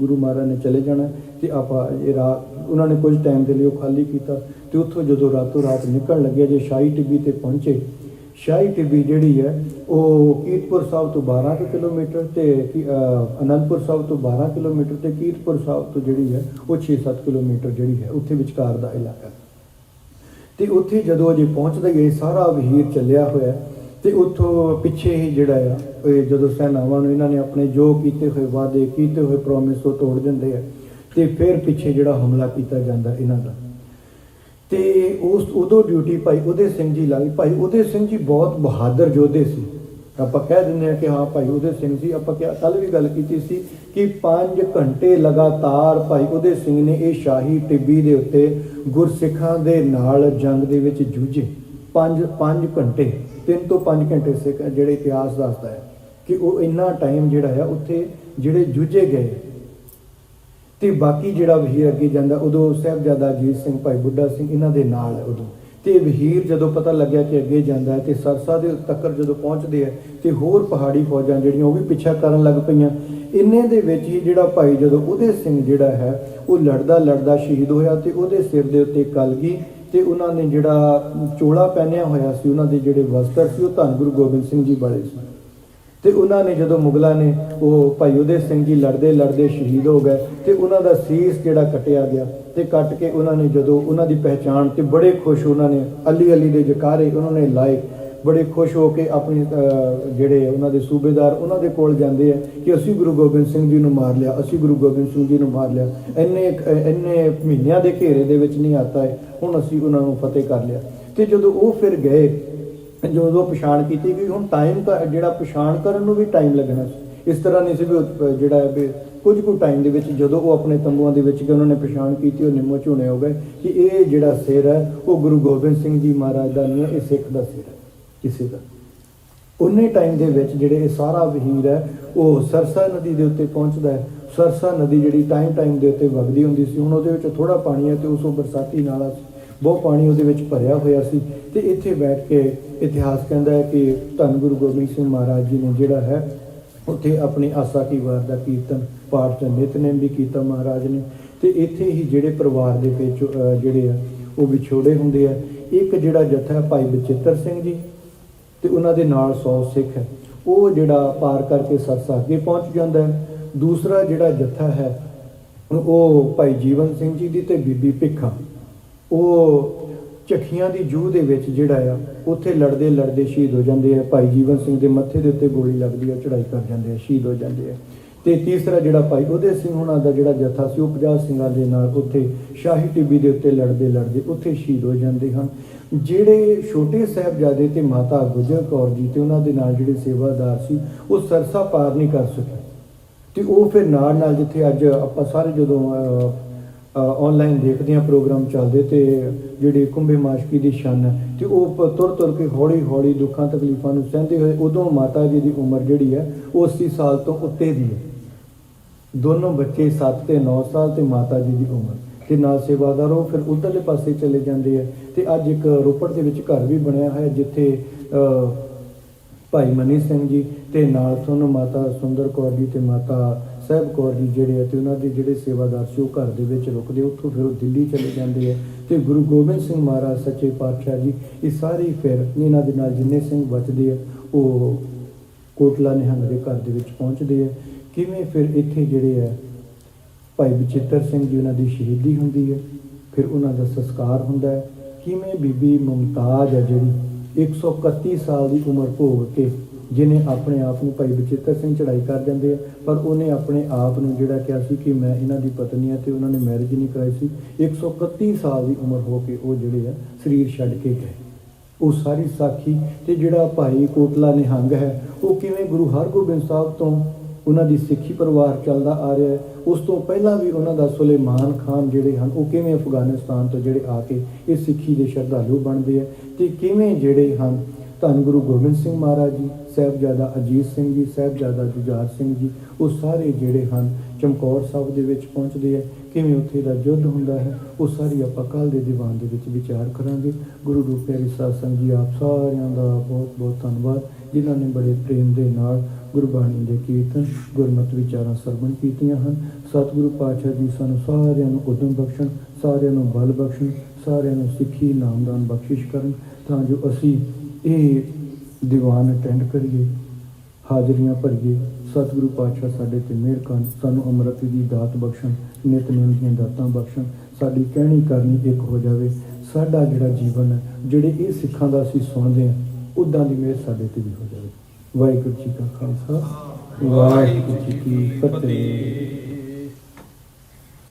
ਗੁਰੂ ਮਹਾਰਾਜ ਨੇ ਚਲੇ ਜਾਣਾ ਤੇ ਆਪਾਂ ਇਹ ਰਾਹ, ਉਹਨਾਂ ਨੇ ਕੁਝ ਟਾਈਮ ਦੇ ਲਈ ਉਹ ਖਾਲੀ ਕੀਤਾ ਤੇ ਉੱਥੋਂ ਜਦੋਂ ਰਾਤੋਂ ਰਾਤ ਨਿਕਲਣ ਲੱਗੇ ਜੇ ਸ਼ਾਹੀ ਟਿੱਬੀ ਤੇ ਪਹੁੰਚੇ, ਸ਼ਾਹੀ ਟਿੱਬੀ ਜਿਹੜੀ ਹੈ ਉਹ ਕੀਰਤਪੁਰ ਸਾਹਿਬ ਤੋਂ 12 ਕੁ ਕਿਲੋਮੀਟਰ ਤੇ, ਕੀ- ਅਨੰਦਪੁਰ ਸਾਹਿਬ ਤੋਂ 12 ਕਿਲੋਮੀਟਰ ਤੇ ਕੀਰਤਪੁਰ ਸਾਹਿਬ ਤੋਂ ਜਿਹੜੀ ਹੈ ਉਹ 6-7 ਕਿਲੋਮੀਟਰ ਜਿਹੜੀ ਹੈ ਉੱਥੇ ਵਿਚਕਾਰ ਦਾ ਇਲਾਕਾ। ਤੇ ਉੱਥੇ ਜਦੋਂ ਅਜੇ ਪਹੁੰਚਦੇ ਗਏ ਸਾਰਾ ਵਹੀਰ ਚੱਲਿਆ ਹੋਇਆ ਤੇ ਉੱਥੋਂ ਪਿੱਛੇ ਹੀ ਜਿਹੜਾ ਆ, ਇਹ ਜਦੋਂ ਸੈਨਾਵਾਂ ਨੂੰ ਇਹਨਾਂ ਨੇ ਆਪਣੇ ਜੋ ਕੀਤੇ ਹੋਏ ਵਾਅਦੇ, ਕੀਤੇ ਹੋਏ ਪ੍ਰੋਮਿਸ ਉਹ ਤੋੜ ਦਿੰਦੇ ਆ ਤੇ ਫਿਰ ਪਿੱਛੇ ਜਿਹੜਾ ਹਮਲਾ ਕੀਤਾ ਜਾਂਦਾ ਇਹਨਾਂ ਦਾ। ਤੇ ਉਸ, ਉਦੋਂ ਡਿਊਟੀ ਭਾਈ ਉਹਦੇ ਸਿੰਘ ਜੀ ਲਾਈ ਭਾਈ ਉਹਦੇ ਸਿੰਘ ਜੀ ਬਹੁਤ ਬਹਾਦਰ ਯੋਧੇ ਸੀ। ਆਪਾਂ ਕਹਿ ਦਿੰਦੇ ਆ ਕਿ ਹਾਂ ਭਾਈ ਉਹਦੇ ਸਿੰਘ ਜੀ, ਆਪਾਂ ਕਿਹਾ ਕੱਲ ਵੀ ਗੱਲ ਕੀਤੀ ਸੀ ਕਿ 5 ਘੰਟੇ ਲਗਾਤਾਰ ਭਾਈ ਉਹਦੇ ਸਿੰਘ ਨੇ ਇਹ ਸ਼ਾਹੀ ਟਿੱਬੀ ਦੇ ਉੱਤੇ ਗੁਰਸਿੱਖਾਂ ਦੇ ਨਾਲ ਜੰਗ ਦੇ ਵਿੱਚ ਜੂਝੇ। 5 5 ਘੰਟੇ 3 ਤੋਂ 5 ਘੰਟੇ ਸਿੱਖ ਜਿਹੜੇ ਇਤਿਹਾਸ ਦੱਸਦਾ ਹੈ ਕਿ ਉਹ ਇੰਨਾ ਟਾਈਮ ਜਿਹੜਾ ਆ ਉੱਥੇ ਜਿਹੜੇ ਜੂਝੇ ਗਏ। ਤੇ ਬਾਕੀ ਜਿਹੜਾ ਵਹੀਰ ਅੱਗੇ ਜਾਂਦਾ, ਉਦੋਂ ਸਾਹਿਬਜ਼ਾਦਾ ਅਜੀਤ ਸਿੰਘ, ਭਾਈ ਬੁੱਢਾ ਸਿੰਘ, ਇਹਨਾਂ ਦੇ ਨਾਲ ਹੈ ਉਦੋਂ। ਤੇ ਵਹੀਰ ਜਦੋਂ ਪਤਾ ਲੱਗਿਆ ਕਿ ਅੱਗੇ ਜਾਂਦਾ ਹੈ ਤੇ ਸਰਸਾ ਦੇ ਤੱਕਰ ਜਦੋਂ ਪਹੁੰਚਦੇ ਹੈ ਤੇ ਹੋਰ ਪਹਾੜੀ ਫੌਜਾਂ ਜਿਹੜੀਆਂ ਉਹ ਵੀ ਪਿੱਛਾ ਕਰਨ ਲੱਗ ਪਈਆਂ। ਇੰਨੇ ਦੇ ਵਿੱਚ ਹੀ ਜਿਹੜਾ ਭਾਈ ਜਦੋਂ ਉਹਦੇ ਸਿੰਘ ਜਿਹੜਾ ਹੈ, ਉਹ ਲੜਦਾ ਲੜਦਾ ਸ਼ਹੀਦ ਹੋਇਆ ਤੇ ਉਹਦੇ ਸਿਰ ਦੇ ਉੱਤੇ ਕਲਗੀ ਤੇ ਉਹਨਾਂ ਨੇ ਜਿਹੜਾ ਚੋਲਾ ਪਹਿਨਿਆ ਹੋਇਆ ਸੀ, ਉਹਨਾਂ ਦੇ ਜਿਹੜੇ ਵਸਤਰ ਸੀ, ਉਹ ਧੰਨ ਗੁਰੂ ਗੋਬਿੰਦ ਸਿੰਘ ਜੀ ਵਾਲੇ ਸੀ। ਤੇ ਉਹਨਾਂ ਨੇ ਜਦੋਂ ਮੁਗਲਾਂ ਨੇ ਉਹ ਭਾਈ ਉਹਦੇ ਸਿੰਘ ਜੀ ਲੜਦੇ ਲੜਦੇ ਸ਼ਹੀਦ ਹੋ ਗਏ ਤੇ ਉਹਨਾਂ ਦਾ ਸੀਸ ਜਿਹੜਾ ਕੱਟਿਆ ਗਿਆ। ਤੇ ਕੱਟ ਕੇ ਉਹਨਾਂ ਨੇ ਜਦੋਂ ਉਹਨਾਂ ਦੀ ਪਹਿਚਾਣ ਤੇ ਬੜੇ ਖੁਸ਼ ਉਹਨਾਂ ਨੇ ਅਲੀ ਅਲੀ ਦੇ ਜਕਾਰੇ ਉਹਨਾਂ ਨੇ ਲਾਏ। ਬੜੇ ਖੁਸ਼ ਹੋ ਕੇ ਆਪਣੇ ਜਿਹੜੇ ਉਹਨਾਂ ਦੇ ਸੂਬੇਦਾਰ ਉਹਨਾਂ ਦੇ ਕੋਲ ਜਾਂਦੇ ਆ ਕਿ ਅਸੀਂ ਗੁਰੂ ਗੋਬਿੰਦ ਸਿੰਘ ਜੀ ਨੂੰ ਮਾਰ ਲਿਆ, ਅਸੀਂ ਗੁਰੂ ਗੋਬਿੰਦ ਸਿੰਘ ਜੀ ਨੂੰ ਮਾਰ ਲਿਆ। ਇੰਨੇ ਇੰਨੇ ਮਹੀਨਿਆਂ ਦੇ ਘੇਰੇ ਦੇ ਵਿੱਚ ਨਹੀਂ ਆਤਾ ਹੈ, ਹੁਣ ਅਸੀਂ ਉਹਨਾਂ ਨੂੰ ਫਤਿਹ ਕਰ ਲਿਆ। ਤੇ ਜਦੋਂ ਉਹ ਫਿਰ ਗਏ, ਜਦੋਂ ਪਛਾਣ ਕੀਤੀ ਗਈ, ਹੁਣ ਟਾਈਮ ਜਿਹੜਾ ਪਛਾਣ ਕਰਨ ਨੂੰ ਵੀ ਟਾਈਮ ਲੱਗਣਾ ਸੀ। ਇਸ ਤਰ੍ਹਾਂ ਨਹੀਂ ਸੀ ਵੀ ਜਿਹੜਾ ਹੈ ਵੀ ਕੁਝ ਕੁ ਟਾਈਮ ਦੇ ਵਿੱਚ ਜਦੋਂ ਉਹ ਆਪਣੇ ਤੰਬੂਆਂ ਦੇ ਵਿੱਚ ਗਏ, ਉਹਨਾਂ ਨੇ ਪਛਾਣ ਕੀਤੀ, ਉਹ ਨਿੰਮੋ ਝੂਣੇ ਹੋ ਗਏ ਕਿ ਇਹ ਜਿਹੜਾ ਸਿਰ ਹੈ, ਉਹ ਗੁਰੂ ਗੋਬਿੰਦ ਸਿੰਘ ਜੀ ਮਹਾਰਾਜ ਦਾ ਨਹੀਂ ਹੈ, ਇਹ ਸਿੱਖ ਦਾ ਸਿਰ ਹੈ, ਕਿਸੇ ਦਾ। ਉਨੇ ਟਾਈਮ ਦੇ ਵਿੱਚ ਜਿਹੜੇ ਇਹ ਸਾਰਾ ਵਹੀਰ ਹੈ, ਉਹ ਸਰਸਾ ਨਦੀ ਦੇ ਉੱਤੇ ਪਹੁੰਚਦਾ ਹੈ। ਸਰਸਾ ਨਦੀ ਜਿਹੜੀ ਟਾਈਮ ਟਾਈਮ ਦੇ ਉੱਤੇ ਵਗਦੀ ਹੁੰਦੀ ਸੀ, ਹੁਣ ਉਹਦੇ ਵਿੱਚ ਥੋੜਾ ਪਾਣੀ ਹੈ ਤੇ ਉਸ ਉਹ ਬਰਸਾਤੀ ਨਾਲਾ ਸੀ। ਬਹੁਤ ਪਾਣੀ ਉਹਦੇ ਵਿੱਚ ਭਰਿਆ ਹੋਇਆ ਸੀ ਤੇ ਇੱਥੇ ਬੈਠ ਕੇ ਇਤਿਹਾਸ ਕਹਿੰਦਾ ਹੈ ਕਿ ਧੰਨ ਗੁਰੂ ਗੋਬਿੰਦ ਸਿੰਘ ਮਹਾਰਾਜ ਜੀ ਨੇ ਜਿਹੜਾ ਹੈ ਉੱਥੇ ਆਪਣੀ ਆਸਾ ਕੀ ਵਾਰ ਦਾ ਕੀਰਤਨ ਪਾਠ ਤੇ ਨਿਤਨੇਮ ਵੀ ਕੀਤਾ ਮਹਾਰਾਜ ਨੇ। ਤੇ ਇੱਥੇ ਹੀ ਜਿਹੜੇ ਪਰਿਵਾਰ ਦੇ ਵਿੱਚ ਜਿਹੜੇ ਆ, ਉਹ ਵਿਛੋੜੇ ਹੁੰਦੇ ਆ। ਇੱਕ ਜਿਹੜਾ ਜਥਾ ਭਾਈ ਬਚਿੱਤਰ ਸਿੰਘ ਜੀ, ਤੇ ਉਹਨਾਂ ਦੇ ਨਾਲ 100 ਸਿੱਖ ਹੈ। ਉਹ ਜਿਹੜਾ ਪਾਰ ਕਰਕੇ ਸਰਸਾ ਅੱਗੇ ਪਹੁੰਚ ਜਾਂਦਾ ਹੈ। ਦੂਸਰਾ ਜਿਹੜਾ ਜਥਾ ਹੈ, ਉਹ ਭਾਈ ਜੀਵਨ ਸਿੰਘ ਜੀ ਦੀ ਤੇ ਬੀਬੀ ਭਿੱਖਾ। ਉਹ ਝੱਖੀਆਂ ਦੀ ਜੂਹ ਦੇ ਵਿੱਚ ਜਿਹੜਾ ਆ, ਉੱਥੇ ਲੜਦੇ ਲੜਦੇ ਸ਼ਹੀਦ ਹੋ ਜਾਂਦੇ ਆ। ਭਾਈ ਜੀਵਨ ਸਿੰਘ ਦੇ ਮੱਥੇ ਦੇ ਉੱਤੇ ਗੋਲੀ ਲੱਗਦੀ ਆ ਚੜਾਈ ਕਰ ਜਾਂਦੇ ਆ, ਸ਼ਹੀਦ ਹੋ ਜਾਂਦੇ ਆ। ਤੇ ਤੀਸਰਾ ਜਿਹੜਾ ਭਾਈ ਉਹਦੇ ਸਿੰਘ ਹੁਣਾਂ ਦਾ ਜਿਹੜਾ ਜਥਾ ਸੀ, ਉਹ 50 ਸਿੰਘਾਂ ਦੇ ਨਾਲ ਉੱਥੇ ਸ਼ਾਹੀ ਟਿੱਬੀ ਦੇ ਉੱਤੇ ਲੜਦੇ ਲੜਦੇ ਉੱਥੇ ਸ਼ਹੀਦ ਹੋ ਜਾਂਦੇ ਹਨ। ਜਿਹੜੇ ਛੋਟੇ ਸਾਹਿਬਜ਼ਾਦੇ ਤੇ ਮਾਤਾ ਗੁਜਰ ਕੌਰ ਜੀ ਤੇ ਉਹਨਾਂ ਦੇ ਨਾਲ ਜਿਹੜੇ ਸੇਵਾਦਾਰ ਸੀ, ਉਹ ਸਰਸਾ ਪਾਰ ਨਹੀਂ ਕਰ ਸਕੇ। ਤੇ ਉਹ ਫਿਰ ਨਾਲ ਨਾਲ ਜਿੱਥੇ ਅੱਜ ਆਪਾਂ ਸਾਰੇ ਜਦੋਂ ਆਨਲਾਈਨ ਦੇਖਦੇ ਹਾਂ ਪ੍ਰੋਗਰਾਮ ਚੱਲਦੇ ਤੇ ਜਿਹੜੇ ਕੁੰਭੇ ਮਾਸ਼ਕੀ ਦੀ ਸ਼ਨ ਹੈ, ਤੇ ਉਹ ਪ- ਤੁਰ ਤੁਰ ਕੇ ਹੌਲੀ ਹੌਲੀ ਦੁੱਖਾਂ, ਤਕਲੀਫਾਂ ਨੂੰ ਸਹਿੰਦੇ ਹੋਏ ਉਦੋਂ ਮਾਤਾ ਜੀ ਦੀ ਉਮਰ ਜਿਹੜੀ ਹੈ, ਉਹ 80 ਸਾਲ ਤੋਂ ਉੱਤੇ ਦੀ ਹੈ। ਦੋਨੋਂ ਬੱਚੇ 7 ਤੇ 9 ਸਾਲ ਤੇ ਮਾਤਾ ਜੀ ਦੀ ਉਮਰ। ਤੇ ਨਾਲ ਸੇਵਾਦਾਰ ਉਹ ਫਿਰ ਉਧਰਲੇ ਪਾਸੇ ਚਲੇ ਜਾਂਦੇ ਆ ਤੇ ਅੱਜ ਇੱਕ ਰੋਪੜ ਦੇ ਵਿੱਚ ਘਰ ਵੀ ਬਣਿਆ ਹੋਇਆ ਜਿੱਥੇ ਭਾਈ ਮਨੀ ਸਿੰਘ ਜੀ ਤੇ ਨਾਲ ਤੁਹਾਨੂੰ ਮਾਤਾ ਸੁੰਦਰ ਕੌਰ ਜੀ ਤੇ ਮਾਤਾ ਸਾਹਿਬ ਕੌਰ ਜੀ ਜਿਹੜੇ ਆ ਤੇ ਉਹਨਾਂ ਦੇ ਜਿਹੜੇ ਸੇਵਾਦਾਰ ਸੀ ਉਹ ਘਰ ਦੇ ਵਿੱਚ ਰੁਕਦੇ ਉੱਥੋਂ ਫਿਰ ਉਹ ਦਿੱਲੀ ਚਲੇ ਜਾਂਦੇ ਆ। ਤੇ ਗੁਰੂ ਗੋਬਿੰਦ ਸਿੰਘ ਮਹਾਰਾਜ, ਸੱਚੇ ਪਾਤਸ਼ਾਹ ਜੀ, ਇਹ ਸਾਰੇ ਫਿਰ ਇਹਨਾਂ ਦੇ ਨਾਲ ਜਿੰਨੇ ਸਿੰਘ ਬਚਦੇ ਆ, ਉਹ ਕੋਟਲਾ ਨਿਹੰਗ ਦੇ ਘਰ ਦੇ ਵਿੱਚ ਪਹੁੰਚਦੇ ਆ। ਕਿਵੇਂ ਫਿਰ ਇੱਥੇ ਜਿਹੜੇ ਆ, ਭਾਈ ਬਚਿੱਤਰ ਸਿੰਘ ਜੀ ਉਹਨਾਂ ਦੀ ਸ਼ਹੀਦੀ ਹੁੰਦੀ ਹੈ ਫਿਰ ਉਹਨਾਂ ਦਾ ਸੰਸਕਾਰ ਹੁੰਦਾ ਹੈ ਕਿਵੇਂ ਬੀਬੀ ਮੁਮਤਾਜ਼ ਹੈ ਜਿਹੜੀ 131 ਸਾਲ ਦੀ ਉਮਰ ਭੋਗ ਕੇ ਜਿਨੇ ਆਪਣੇ ਆਪ ਨੂੰ ਭਾਈ ਬਚਿੱਤਰ ਸਿੰਘ ਚੜਾਈ ਕਰ ਜਾਂਦੇ ਆ, ਪਰ ਉਹਨੇ ਆਪਣੇ ਆਪ ਨੂੰ ਜਿਹੜਾ ਕਿਹਾ ਸੀ ਕਿ ਮੈਂ ਇਹਨਾਂ ਦੀ ਪਤਨੀ ਆ ਤੇ ਉਹਨਾਂ ਨੇ ਮੈਰਿਜ ਨਹੀਂ ਕਰਾਈ ਸੀ 131 ਸਾਲ ਦੀ ਉਮਰ ਹੋ ਕੇ ਉਹ ਜਿਹੜੇ ਆ ਸਰੀਰ ਛੱਡ ਕੇ ਗਏ। ਉਹ ਸਾਰੀ ਸਾਖੀ ਤੇ ਜਿਹੜਾ ਭਾਈ ਕੋਟਲਾ ਨਿਹੰਗ ਹੈ, ਉਹ ਕਿਵੇਂ ਗੁਰੂ ਹਰਗੋਬਿੰਦ ਸਾਹਿਬ ਤੋਂ ਉਹਨਾਂ ਦੀ ਸਿੱਖੀ ਪਰਿਵਾਰ ਚੱਲਦਾ ਆ ਰਿਹਾ ਹੈ, ਉਸ ਤੋਂ ਪਹਿਲਾਂ ਵੀ ਉਹਨਾਂ ਦਾ ਸੁਲੇਮਾਨ ਖਾਨ ਜਿਹੜੇ ਹਨ, ਉਹ ਕਿਵੇਂ ਅਫਗਾਨਿਸਤਾਨ ਤੋਂ ਜਿਹੜੇ ਆ ਕੇ ਇਹ ਸਿੱਖੀ ਦੇ ਸ਼ਰਧਾਲੂ ਬਣਦੇ ਆ ਤੇ ਕਿਵੇਂ ਜਿਹੜੇ ਹਨ ਧੰਨ ਗੁਰੂ ਗੋਬਿੰਦ ਸਿੰਘ ਮਹਾਰਾਜ ਜੀ, ਸਾਹਿਬਜ਼ਾਦਾ ਅਜੀਤ ਸਿੰਘ ਜੀ, ਸਾਹਿਬਜ਼ਾਦਾ ਜੁਝਾਰ ਸਿੰਘ ਜੀ, ਉਹ ਸਾਰੇ ਜਿਹੜੇ ਹਨ ਚਮਕੌਰ ਸਾਹਿਬ ਦੇ ਵਿੱਚ ਪਹੁੰਚਦੇ ਆ। ਕਿਵੇਂ ਉੱਥੇ ਦਾ ਯੁੱਧ ਹੁੰਦਾ ਹੈ, ਉਹ ਸਾਰੀ ਆਪਾਂ ਕੱਲ ਦੇ ਦੀਵਾਨ ਦੇ ਵਿੱਚ ਵਿਚਾਰ ਕਰਾਂਗੇ। ਗੁਰੂ ਰੂਪ ਪਿਆਰੀ ਸਾਧ ਸੰਗਤ ਜੀ, ਆਪ ਸਾਰਿਆਂ ਦਾ ਬਹੁਤ ਬਹੁਤ ਧੰਨਵਾਦ, ਜਿਨ੍ਹਾਂ ਨੇ ਬੜੇ ਪ੍ਰੇਮ ਦੇ ਨਾਲ ਗੁਰਬਾਣੀ ਦੇ ਕੀਰਤਨ, ਗੁਰਮਤਿ ਵਿਚਾਰਾਂ ਸਰਵਣ ਕੀਤੀਆਂ ਹਨ। ਸਤਿਗੁਰੂ ਪਾਤਸ਼ਾਹ ਜੀ ਸਾਨੂੰ ਸਾਰਿਆਂ ਨੂੰ ਉਦਮ ਬਖਸ਼ਣ, ਸਾਰਿਆਂ ਨੂੰ ਬਲ ਬਖਸ਼ਣ, ਸਾਰਿਆਂ ਨੂੰ ਸਿੱਖੀ, ਨਾਮਦਾਨ ਬਖਸ਼ਿਸ਼ ਕਰਨ, ਤਾਂ ਜੋ ਅਸੀਂ ਇਹ ਦੀਵਾਨ ਅਟੈਂਡ ਕਰੀਏ, ਹਾਜ਼ਰੀਆਂ ਭਰੀਏ, ਸਤਿਗੁਰੂ ਪਾਤਸ਼ਾਹ ਸਾਡੇ ਤੇ ਮਿਹਰ ਕਰਨ, ਸਾਨੂੰ ਅੰਮ੍ਰਿਤ ਦੀ ਦਾਤ ਬਖਸ਼ਣ ਨਿਤਨੇਮ ਦੀਆਂ ਦਾਤਾਂ ਬਖਸ਼ਣ, ਸਾਡੀ ਕਹਿਣੀ ਕਰਨੀ ਇੱਕ ਹੋ ਜਾਵੇ। ਸਾਡਾ ਜਿਹੜਾ ਜੀਵਨ ਹੈ, ਜਿਹੜੇ ਇਹ ਸਿੱਖਾਂ ਦਾ ਅਸੀਂ ਸੁਣਦੇ ਹਾਂ ਉਦਾਂ ਦੀ ਮਿਹਰ ਸਾਡੇ ਤੇ ਵੀ ਹੋ ਜਾਵੇ। ਵਾਹਿਗੁਰੂ ਜੀ ਕਾ ਖਾਲਸਾ, ਵਾਹਿਗੁਰੂ ਜੀ ਕੀ ਫਤਿਹ।